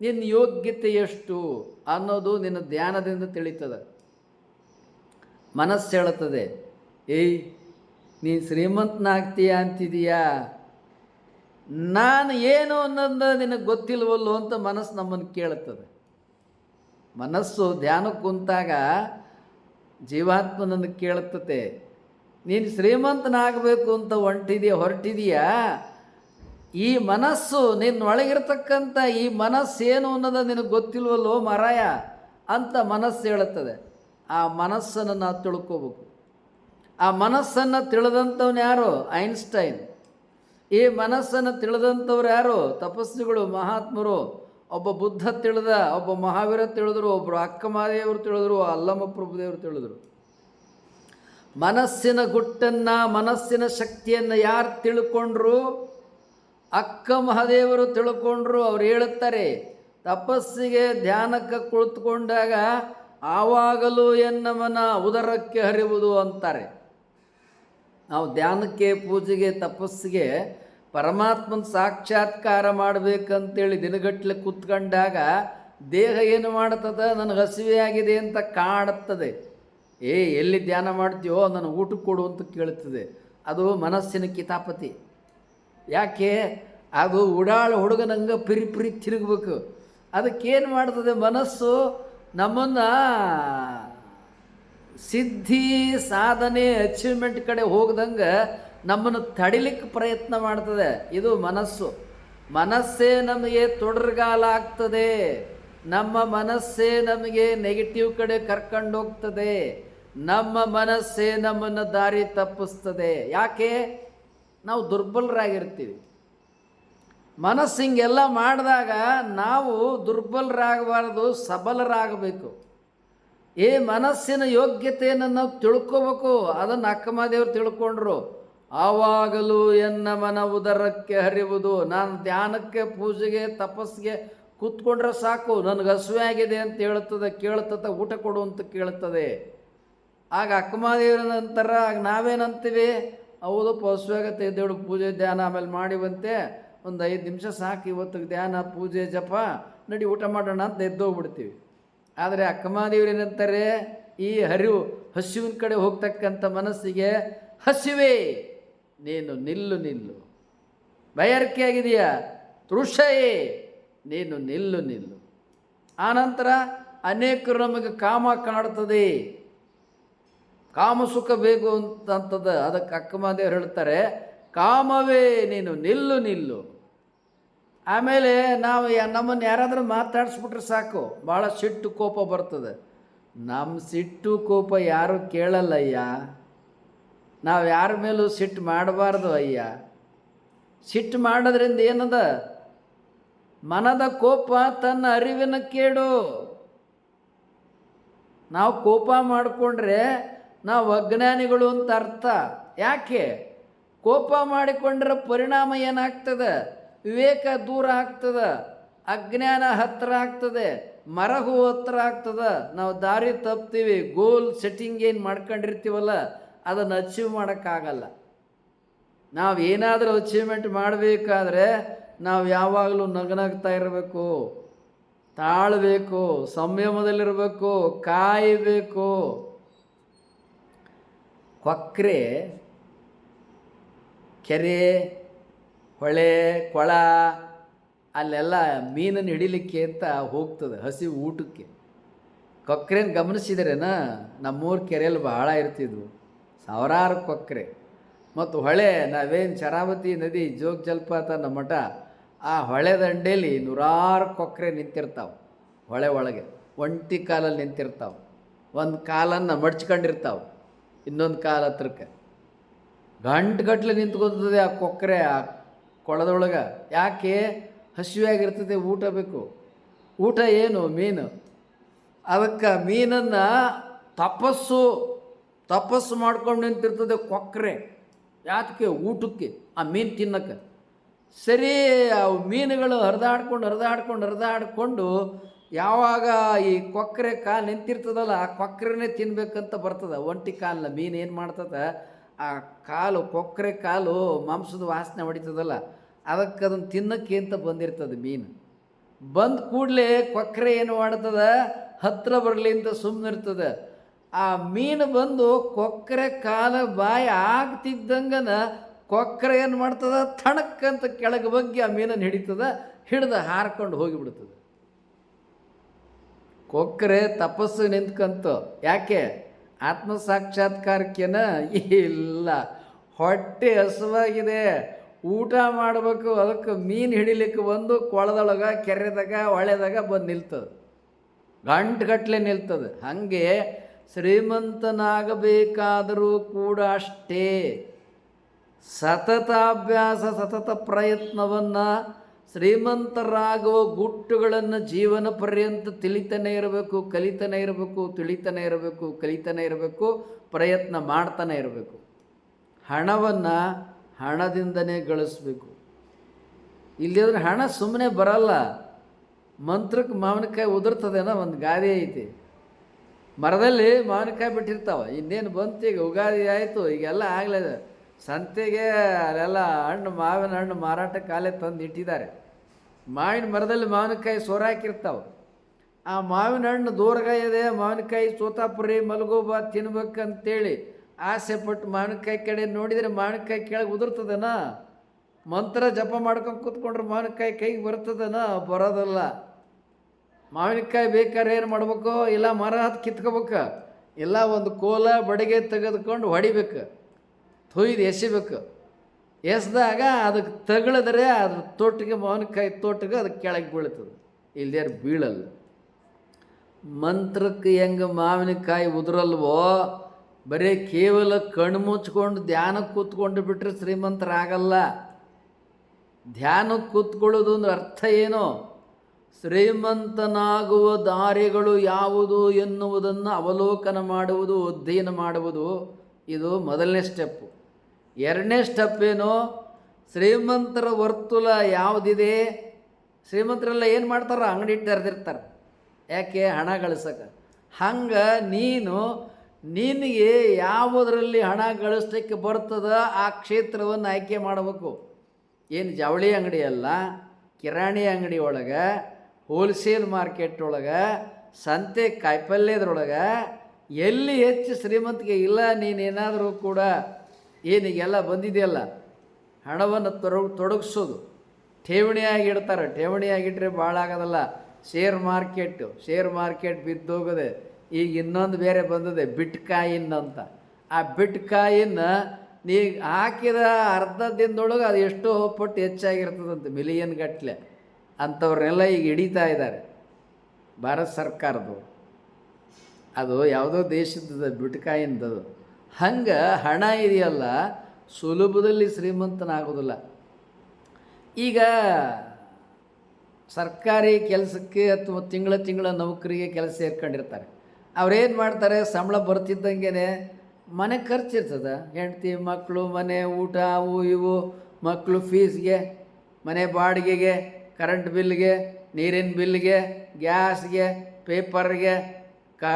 ನಿನ್ನ ಯೋಗ್ಯತೆ ಎಷ್ಟು ಅನ್ನೋದು ನಿನ್ನ ಧ್ಯಾನದಿಂದ ತಿಳಿತದೆ. ಮನಸ್ಸು ಹೇಳುತ್ತದೆ, ಏಯ್, ನೀನು ಶ್ರೀಮಂತನಾಗ್ತೀಯ ಅಂತಿದೀಯಾ? ನಾನು ಏನು ಅನ್ನೋದು ನಿನಗೆ ಗೊತ್ತಿಲ್ವಲ್ಲೋ ಅಂತ ಮನಸ್ಸು ನಮ್ಮನ್ನು ಕೇಳುತ್ತದೆ. ಮನಸ್ಸು ಧ್ಯಾನಕ್ಕೆ ಕುಂತಾಗ ಜೀವಾತ್ಮನನ್ನು ಕೇಳುತ್ತದೆ, ನೀನು ಶ್ರೀಮಂತನಾಗಬೇಕು ಅಂತ ಹೊಂಟಿದೀಯ, ಹೊರಟಿದೆಯಾ? ಈ ಮನಸ್ಸು ನಿನ್ನೊಳಗಿರ್ತಕ್ಕಂಥ ಈ ಮನಸ್ಸೇನು ಅನ್ನೋದು ನಿನಗೆ ಗೊತ್ತಿಲ್ವಲ್ಲೋ ಮರಾಯ ಅಂತ ಮನಸ್ಸು ಹೇಳುತ್ತದೆ. ಆ ಮನಸ್ಸನ್ನು ನಾವು ತಿಳ್ಕೋಬೇಕು. ಆ ಮನಸ್ಸನ್ನು ತಿಳಿದಂಥವ್ನು ಯಾರು? ಐನ್ಸ್ಟೈನ್. ಈ ಮನಸ್ಸನ್ನು ತಿಳಿದಂಥವ್ರು ಯಾರು? ತಪಸ್ವಿಗಳು, ಮಹಾತ್ಮರು. ಒಬ್ಬ ಬುದ್ಧ ತಿಳಿದ, ಒಬ್ಬ ಮಹಾವೀರ ತಿಳಿದ್ರು ಒಬ್ಬರು ಅಕ್ಕಮಾದೇವರು ತಿಳಿದ್ರು, ಅಲ್ಲಮ್ಮ ಪ್ರಭುದೇವರು ತಿಳಿದ್ರು. ಮನಸ್ಸಿನ ಗುಟ್ಟನ್ನು, ಮನಸ್ಸಿನ ಶಕ್ತಿಯನ್ನು ಯಾರು ತಿಳ್ಕೊಂಡ್ರು? ಅಕ್ಕ ಮಹಾದೇವರು ತಿಳ್ಕೊಂಡ್ರು, ಅವ್ರು ಹೇಳುತ್ತಾರೆ, ತಪಸ್ಸಿಗೆ ಧ್ಯಾನಕ್ಕೆ ಕುಳಿತುಕೊಂಡಾಗ ಆವಾಗಲೂ ಎನ್ನವನ ಉದರಕ್ಕೆ ಹರಿಯುವುದು ಅಂತಾರೆ. ನಾವು ಧ್ಯಾನಕ್ಕೆ, ಪೂಜೆಗೆ, ತಪಸ್ಸಿಗೆ ಪರಮಾತ್ಮನ ಸಾಕ್ಷಾತ್ಕಾರ ಮಾಡಬೇಕಂತೇಳಿ ದಿನಗಟ್ಟಲೆ ಕೂತ್ಕೊಂಡಾಗ ದೇಹ ಏನು ಮಾಡುತ್ತದೆ ನನಗೆ ಹಸಿವೆ ಆಗಿದೆ ಅಂತ ಕಾಡುತ್ತದೆ ಏ, ಎಲ್ಲಿ ಧ್ಯಾನ ಮಾಡ್ತೀಯೋ, ನನಗೆ ಊಟ ಕೊಡು ಅಂತ ಕೇಳ್ತದೆ ಅದು ಮನಸ್ಸಿನ ಕಿತಾಪತಿ. ಯಾಕೆ? ಅದು ಉಡಾಳ ಹುಡುಗನಂಗೆ ಪಿರಿ ಪಿರಿ ತಿರುಗಬೇಕು. ಅದಕ್ಕೇನು ಮಾಡ್ತದೆ ಮನಸ್ಸು? ನಮ್ಮನ್ನು ಸಿದ್ಧಿ, ಸಾಧನೆ ಅಚೀವ್ಮೆಂಟ್ ಕಡೆ ಹೋಗ್ದಂಗೆ ನಮ್ಮನ್ನು ತಡಿಲಿಕ್ಕೆ ಪ್ರಯತ್ನ ಮಾಡ್ತದೆ. ಇದು ಮನಸ್ಸು. ಮನಸ್ಸೇ ನಮಗೆ ತೊಡರ್ಗಾಲ ಆಗ್ತದೆ. ನಮ್ಮ ಮನಸ್ಸೇ ನಮಗೆ ನೆಗೆಟಿವ್ ಕಡೆ ಕರ್ಕೊಂಡು ಹೋಗ್ತದೆ. ನಮ್ಮ ಮನಸ್ಸೇ ನಮ್ಮನ್ನು ದಾರಿ ತಪ್ಪಿಸ್ತದೆ. ಯಾಕೆ? ನಾವು ದುರ್ಬಲರಾಗಿರ್ತೀವಿ. ಮನಸ್ಸು ಹಿಂಗೆಲ್ಲ ಮಾಡಿದಾಗ ನಾವು ದುರ್ಬಲರಾಗಬಾರದು, ಸಬಲರಾಗಬೇಕು. ಈ ಮನಸ್ಸಿನ ಯೋಗ್ಯತೆಯನ್ನು ನಾವು ತಿಳ್ಕೋಬೇಕು, ಅದನ್ನು ಅಕ್ಕಮದೇವ್ರು ತಿಳ್ಕೊಂಡ್ರು. ಆವಾಗಲೂ ಎನ್ನ ಮನ ಉದರಕ್ಕೆ ಹರಿಯುವುದು ನಾನು ಧ್ಯಾನಕ್ಕೆ, ಪೂಜೆಗೆ, ತಪಸ್ಸಿಗೆ ಕೂತ್ಕೊಂಡ್ರೆ ಸಾಕು, ನನಗೆ ಹಸುವೆ ಆಗಿದೆ ಅಂತ ಹೇಳ್ತದೆ, ಕೇಳ್ತದೆ, ಊಟ ಕೊಡು ಅಂತ ಕೇಳ್ತದೆ. ಆಗ ಅಕ್ಕಮದೇವ್ರ ನಂತರ, ಆಗ ನಾವೇನಂತೀವಿ? ಹೌದು ಹಸುವಾಗತ್ತೆ ದೇವ್ರ ಪೂಜೆ ಧ್ಯಾನ ಆಮೇಲೆ ಮಾಡಿವಂತೆ ಒಂದು ಐದು ನಿಮಿಷ ಸಾಕು ಇವತ್ತು ಧ್ಯಾನ, ಪೂಜೆ, ಜಪ, ನಡಿ ಊಟ ಮಾಡೋಣ ಅಂತ ಎದ್ದೋಗ್ಬಿಡ್ತೀವಿ. ಆದರೆ ಅಕ್ಕಮದೇವ್ರು ಏನಂತಾರೆ, ಈ ಹರಿವು ಹಸಿವಿನ ಕಡೆ ಹೋಗ್ತಕ್ಕಂಥ ಮನಸ್ಸಿಗೆ, ಹಸಿವೆ, ನೀನು ನಿಲ್ಲು ನಿಲ್ಲು. ಬಯರ್ಕೆ ಆಗಿದೆಯಾ ತೃಷಯೇ, ನೀನು ನಿಲ್ಲು ನಿಲ್ಲು. ಆನಂತರ ಅನೇಕರು ನಮಗೆ ಕಾಮ ಕಾಡ್ತದೆ ಕಾಮ ಸುಖ ಬೇಕು ಅಂತಂತದ ಅದಕ್ಕೆ ಅಕ್ಕಮದೇವ್ರು ಹೇಳ್ತಾರೆ, ಕಾಮವೇ ನೀನು ನಿಲ್ಲು ನಿಲ್ಲು. ಆಮೇಲೆ ನಾವು ನಮ್ಮನ್ನು ಯಾರಾದರೂ ಮಾತಾಡಿಸ್ಬಿಟ್ರೆ ಸಾಕು, ಭಾಳ ಸಿಟ್ಟು ಕೋಪ ಬರ್ತದೆ. ನಮ್ಮ ಸಿಟ್ಟು ಕೋಪ ಯಾರು ಕೇಳಲ್ಲಯ್ಯ. ನಾವು ಯಾರ ಮೇಲೂ ಸಿಟ್ಟು ಮಾಡಬಾರ್ದು ಅಯ್ಯ. ಸಿಟ್ಟು ಮಾಡೋದ್ರಿಂದ ಏನದ? ಮನದ ಕೋಪ ತನ್ನ ಅರಿವಿನ ಕೇಡು. ನಾವು ಕೋಪ ಮಾಡಿಕೊಂಡ್ರೆ ನಾವು ಅಜ್ಞಾನಿಗಳು ಅಂತ ಅರ್ಥ. ಯಾಕೆ? ಕೋಪ ಮಾಡಿಕೊಂಡ್ರೆ ಪರಿಣಾಮ ಏನಾಗ್ತದೆ? ವಿವೇಕ ದೂರ ಆಗ್ತದೆ? ಅಜ್ಞಾನ ಹತ್ತಿರ ಆಗ್ತದೆ? ಮರಹು ಹತ್ರ ಆಗ್ತದೆ? ನಾವು ದಾರಿ ತಪ್ತೀವಿ. ಗೋಲ್ ಸೆಟ್ಟಿಂಗ್ ಏನು ಮಾಡ್ಕೊಂಡಿರ್ತೀವಲ್ಲ, ಅದನ್ನು ಅಚೀವ್ ಮಾಡೋಕ್ಕಾಗಲ್ಲ. ನಾವು ಏನಾದರೂ ಅಚೀವ್ಮೆಂಟ್ ಮಾಡಬೇಕಾದ್ರೆ ನಾವು ಯಾವಾಗಲೂ ನಗನಗ್ತಾ ಇರಬೇಕು. ತಾಳಬೇಕು, ಸಂಯಮದಲ್ಲಿರಬೇಕು, ಕಾಯಬೇಕು. ಕೊಕ್ರೆ, ಕೆರೆ, ಹೊಳೆ, ಕೊಳ, ಅಲ್ಲೆಲ್ಲ ಮೀನನ್ನು ಹಿಡಿಲಿಕ್ಕೆ ಅಂತ ಹೋಗ್ತದೆ ಹಸಿ ಊಟಕ್ಕೆ. ಕೊಕ್ರೆನ ಗಮನಿಸಿದ್ರೇನ? ನಮ್ಮೂರು ಕೆರೆಯಲ್ಲಿ ಬಹಳ ಇರ್ತಿದ್ವು. ಸಾವಿರಾರು ಕೊಕ್ರೆ. ಮತ್ತು ಹೊಳೆ, ನಾವೇನು ಶರಾವತಿ ನದಿ, ಜೋಗ ಜಲಪಾತ ನಮ್ಮ ಮಠ, ಆ ಹೊಳೆ ದಂಡೇಲಿ ನೂರಾರು ಕೊಕ್ರೆ ನಿಂತಿರ್ತಾವೆ. ಹೊಳೆ ಒಳಗೆ. ಒಂಟಿ ಕಾಲಲ್ಲಿ ನಿಂತಿರ್ತಾವೆ. ಒಂದು ಕಾಲನ್ನು ಮಡ್ಚ್ಕೊಂಡಿರ್ತಾವೆ. ಇನ್ನೊಂದು ಕಾಲ ಹತ್ರಕ್ಕೆ. ಗಂಟುಗಟ್ಲೆ ನಿಂತ್ಕೊತದೆ ಆ ಕೊಕ್ಕರೆ ಆ ಕೊಳದೊಳಗೆ. ಯಾಕೆ? ಹಸಿವಿಯಾಗಿರ್ತದೆ, ಊಟ ಬೇಕು. ಊಟ ಏನು? ಮೀನು. ಅದಕ್ಕೆ ಮೀನನ್ನು ತಪಸ್ಸು ತಪಸ್ಸು ಮಾಡ್ಕೊಂಡು ನಿಂತಿರ್ತದೆ ಕೊಕ್ಕರೆ ಯಾತಕ್ಕೆ? ಊಟಕ್ಕೆ, ಆ ಮೀನು ತಿನ್ನಕ್ಕೆ. ಸರಿ, ಆ ಮೀನುಗಳು ಹರಿದಾಡ್ಕೊಂಡು ಹರಿದಾಡ್ಕೊಂಡು ಹರಿದಾಡ್ಕೊಂಡು ಯಾವಾಗ ಈ ಕೊಕ್ಕರೆ ಕಾಲು ನಿಂತಿರ್ತದಲ್ಲ, ಆ ಕೊಕ್ಕರೆನೇ ತಿನ್ಬೇಕಂತ ಬರ್ತದೆ. ಒಂಟಿ ಕಾಲನ್ನ ಮೀನು ಏನು ಮಾಡ್ತದೆ, ಆ ಕಾಲು ಕೊಕ್ಕರೆ ಕಾಲು ಮಾಂಸದ ವಾಸನೆ ಹೊಡಿತದಲ್ಲ, ಅದಕ್ಕೆ ಅದನ್ನು ತಿನ್ನಕ್ಕೆ ಅಂತ ಬಂದಿರ್ತದೆ ಮೀನು. ಬಂದ ಕೂಡಲೇ ಕೊಕ್ಕರೆ ಏನು ಮಾಡ್ತದೆ, ಹತ್ರ ಬರಲಿ ಅಂತ ಸುಮ್ಮನಿರ್ತದೆ ಆ ಮೀನು ಬಂದು ಕೊಕ್ಕರೆ ಕಾಲ ಬಾಯಿ ಆಗ್ತಿದ್ದಂಗನ ಕೊಕ್ಕರೆ ಏನು ಮಾಡ್ತದ ತಣಕ್ಕಂತ ಕೆಳಗೆ ಬಗ್ಗಿ ಆ ಮೀನನ್ನು ಹಿಡಿತದೆ, ಹಿಡಿದು ಹಾರ್ಕೊಂಡು ಹೋಗಿಬಿಡ್ತದೆ. ಕೊಕ್ಕರೆ ತಪಸ್ಸು ನಿಂತ್ಕಂತು. ಯಾಕೆ? ಆತ್ಮ ಸಾಕ್ಷಾತ್ಕಾರಕ್ಕೇನ ಇಲ್ಲ. ಹೊಟ್ಟೆ ಹಸುವಾಗಿದೆ. ಊಟ ಮಾಡಬೇಕು, ಅದಕ್ಕೆ ಮೀನು ಹಿಡಿಲಿಕ್ಕೆ ಬಂದು ಕೊಳದೊಳಗೆ, ಕೆರೆದಾಗ ಹೊಳೆದಾಗ ಬಂದು ನಿಲ್ತದೆ. ಗಂಟುಗಟ್ಟಲೆ ನಿಲ್ತದೆ. ಹಾಗೆ ಶ್ರೀಮಂತನಾಗಬೇಕಾದರೂ ಕೂಡ ಅಷ್ಟೇ. ಸತತಾಭ್ಯಾಸ, ಸತತ ಪ್ರಯತ್ನವನ್ನು ಶ್ರೀಮಂತರಾಗುವ ಗುಟ್ಟುಗಳನ್ನು ಜೀವನ ಪರ್ಯಂತ ತಿಳಿತಾನೆ ಇರಬೇಕು, ಕಲಿತನೇ ಇರಬೇಕು, ತಿಳಿತನೇ ಇರಬೇಕು, ಕಲಿತನೇ ಇರಬೇಕು, ಪ್ರಯತ್ನ ಮಾಡ್ತಾನೆ ಇರಬೇಕು. ಹಣವನ್ನು ಹಣದಿಂದನೇ ಗಳಿಸ್ಬೇಕು. ಇಲ್ಲದ್ರೆ ಹಣ ಸುಮ್ಮನೆ ಬರಲ್ಲ. ಮಂತ್ರಕ್ಕೆ ಮಾವಿನಕಾಯಿ ಉದುರ್ತದೇನೋ ಒಂದು ಗಾದೆ ಐತಿ. ಮರದಲ್ಲಿ ಮಾವಿನಕಾಯಿ ಬಿಟ್ಟಿರ್ತಾವೆ. ಇನ್ನೇನು ಬಂತು ಈಗ ಉಗಾದಿ ಆಯಿತು, ಈಗೆಲ್ಲ ಆಗಲೇ ಸಂತೆಗೆ ಅಲ್ಲೆಲ್ಲ ಹಣ್ಣು, ಮಾವಿನ ಹಣ್ಣು ಮಾರಾಟಕ್ಕೆ ಕಾಲೇ ತಂದು ಇಟ್ಟಿದ್ದಾರೆ ಮಾವಿನ ಮರದಲ್ಲಿ ಮಾವಿನಕಾಯಿ ಸೋರಾಕಿರ್ತಾವೆ. ಆ ಮಾವಿನ ಹಣ್ಣು ದೂರಗಾಯದೆ, ಮಾವಿನಕಾಯಿ ಸೋತಾಪುರಿ, ಮಲಗೋಬ ತಿನ್ಬೇಕಂತೇಳಿ ಆಸೆ ಪಟ್ಟು ಮಾವಿನಕಾಯಿ ಕಡೆ ನೋಡಿದರೆ ಮಾವಿನಕಾಯಿ ಕೆಳಗೆ ಉದುರ್ತದನ? ಮಂತ್ರ ಜಪ ಮಾಡ್ಕೊಂಡು ಕೂತ್ಕೊಂಡ್ರೆ ಮಾವಿನಕಾಯಿ ಕೈಗೆ ಬರ್ತದನ? ಬರೋದಲ್ಲ. ಮಾವಿನಕಾಯಿ ಬೇಕಾದ್ರೆ ಏನು ಮಾಡ್ಬೇಕು? ಇಲ್ಲ ಮರ ಹತ್ತು ಕಿತ್ಕೋಬೇಕು. ಇಲ್ಲ ಒಂದು ಕೋಲ, ಬಡಿಗೆ ತೆಗೆದುಕೊಂಡು ಹೊಡಿಬೇಕು. ತೊಯ್ದು ಎಸಿಬೇಕು. ಎಸ್ದಾಗ ಅದಕ್ಕೆ ತಗಳಿದ್ರೆ ಅದ್ರ ತೋಟಿಗೆ ಮಾವಿನಕಾಯಿ ತೋಟಿಗೆ ಅದಕ್ಕೆ ಕೆಳಗೆ ಬೀಳ್ತದೆ. ಇಲ್ದ್ಯಾರು ಬೀಳಲ್ಲ. ಮಂತ್ರಕ್ಕೆ ಹೆಂಗೆ ಮಾವಿನಕಾಯಿ ಉದುರಲ್ವೋ, ಬರೀ ಕೇವಲ ಕಣ್ಣು ಮುಚ್ಕೊಂಡು ಧ್ಯಾನಕ್ಕೆ ಕೂತ್ಕೊಂಡು ಬಿಟ್ಟರೆ ಶ್ರೀಮಂತರಾಗಲ್ಲ ಧ್ಯಾನಕ್ಕೆ ಕೂತ್ಕೊಳ್ಳೋದು ಅಂದ್ರೆ ಅರ್ಥ ಏನು? ಶ್ರೀಮಂತನಾಗುವ ದಾರಿಗಳು ಯಾವುದು ಎನ್ನುವುದನ್ನು ಅವಲೋಕನ ಮಾಡುವುದು, ಅಧ್ಯಯನ ಮಾಡುವುದು, ಇದು ಮೊದಲನೇ ಸ್ಟೆಪ್ಪು. ಎರಡನೇ ಸ್ಟೆಪ್ ಏನು? ಶ್ರೀಮಂತರ ವರ್ತುಲ ಯಾವುದಿದೆ? ಶ್ರೀಮಂತರೆಲ್ಲ ಏನು ಮಾಡ್ತಾರೆ? ಅಂಗಡಿ ತೆರೆದಿರ್ತಾರೆ ಯಾಕೆ? ಹಣ ಗಳಿಸಕ್ಕೆ ಹಂಗೆ ನೀನು, ನಿನಗೆ ಯಾವುದರಲ್ಲಿ ಹಣ ಗಳಿಸ್ಲಿಕ್ಕೆ ಬರ್ತದ ಆ ಕ್ಷೇತ್ರವನ್ನು ಆಯ್ಕೆ ಮಾಡಬೇಕು. ಏನು ಜವಳಿ ಅಂಗಡಿ ಅಲ್ಲ, ಕಿರಾಣಿ ಅಂಗಡಿ ಒಳಗೆ ಹೋಲ್ಸೇಲ್ ಮಾರ್ಕೆಟ್ ಒಳಗೆ, ಸಂತೆ ಕಾಯಿಪಲ್ಯದ್ರೊಳಗೆ, ಎಲ್ಲಿ ಹೆಚ್ಚು ಶ್ರೀಮಂತಿಗೆ ಇಲ್ಲ, ನೀನೇನಾದರೂ ಕೂಡ ಏನಿಗೆಲ್ಲ ಬಂದಿದೆಯಲ್ಲ, ಹಣವನ್ನು ತೊಡಗ ತೊಡಗಿಸೋದು. ಠೇವಣಿಯಾಗಿ ಇಡ್ತಾರೆ. ಠೇವಣಿಯಾಗಿಟ್ಟರೆ ಭಾಳ ಆಗೋದಲ್ಲ. ಶೇರ್ ಮಾರ್ಕೆಟು ಶೇರ್ ಮಾರ್ಕೆಟ್ ಬಿದ್ದೋಗದೆ ಈಗ ಇನ್ನೊಂದು ಬೇರೆ ಬಂದಿದೆ ಬಿಟ್ ಕಾಯಿನ್ ಅಂತ. ಆ ಬಿಟ್ ಕಾಯಿನ್ ನೀ ಹಾಕಿದ ಅರ್ಧ ದಿನದೊಳಗೆ ಅದು ಎಷ್ಟೋ ಪಟ್ಟು ಹೆಚ್ಚಾಗಿರ್ತದಂತೆ, ಮಿಲಿಯನ್ ಗಟ್ಟಲೆ ಅಂಥವ್ರನ್ನೆಲ್ಲ ಈಗ ಹಿಡಿತಾ ಇದ್ದಾರೆ. ಭಾರತ ಸರ್ಕಾರದವರು ಅದು ಯಾವುದೋ ದೇಶದ ಬಿಟ್ಕಾಯಿಂದದು ಹಂಗೆ ಹಣ ಇದೆಯಲ್ಲ, ಸುಲಭದಲ್ಲಿ ಶ್ರೀಮಂತನಾಗೋದಿಲ್ಲ. ಈಗ ಸರ್ಕಾರಿ ಕೆಲಸಕ್ಕೆ ಅಥವಾ ತಿಂಗಳ ತಿಂಗಳ ನೌಕರಿಗೆ ಕೆಲಸ ಸೇರ್ಕೊಂಡಿರ್ತಾರೆ. ಅವ್ರೇನು ಮಾಡ್ತಾರೆ, ಸಂಬಳ ಬರ್ತಿದ್ದಂಗೆ ಮನೆ ಖರ್ಚಿರ್ತದೆ. ಹೆಂಡ್ತಿ ಮಕ್ಕಳು ಮನೆ ಊಟ, ಅವು ಇವು ಮಕ್ಕಳು ಫೀಸ್ಗೆ, ಮನೆ ಬಾಡಿಗೆಗೆ, ಕರೆಂಟ್ ಬಿಲ್ಗೆ, ನೀರಿನ ಬಿಲ್ಗೆ, ಗ್ಯಾಸ್ಗೆ, ಪೇಪರ್ಗೆ, ಕಾ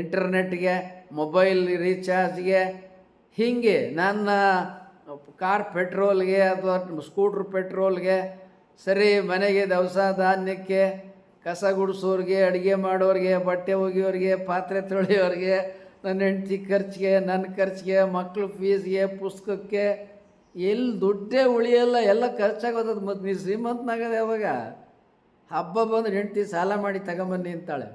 ಇಂಟರ್ನೆಟ್ಗೆ ಮೊಬೈಲ್ ರೀಚಾರ್ಜ್ಗೆ ಹೀಗೆ ನನ್ನ ಕಾರ್ ಪೆಟ್ರೋಲ್ಗೆ ಅಥವಾ ಸ್ಕೂಟ್ರ್ ಪೆಟ್ರೋಲ್ಗೆ ಸರಿ ಮನೆಗೆ ದವಸ ಧಾನ್ಯಕ್ಕೆ ಕಸ ಗುಡಿಸೋರಿಗೆ, ಅಡುಗೆ ಮಾಡೋರಿಗೆ, ಬಟ್ಟೆ ಒಗೆಯೋರಿಗೆ, ಪಾತ್ರೆ ತೊಳೆಯೋರಿಗೆ, ನನ್ನ ಹೆಂಡತಿ ಖರ್ಚಿಗೆ, ನನ್ನ ಖರ್ಚಿಗೆ, ಮಕ್ಳ ಫೀಸ್ಗೆ, ಪುಸ್ತಕಕ್ಕೆ ಎಲ್ಲಿ ದುಡ್ಡೇ ಉಳಿಯಲ್ಲ, ಎಲ್ಲ ಖರ್ಚಾಗೋದದು ಮತ್ತು ನೀವು ಶ್ರೀಮಂತನಾಗದೆ ಯಾವಾಗ ಹಬ್ಬ ಬಂದು ಹೆಂಡತಿ ಸಾಲ ಮಾಡಿ ತಗೊಂಬನ್ನಿ ಅಂತಾಳೆ.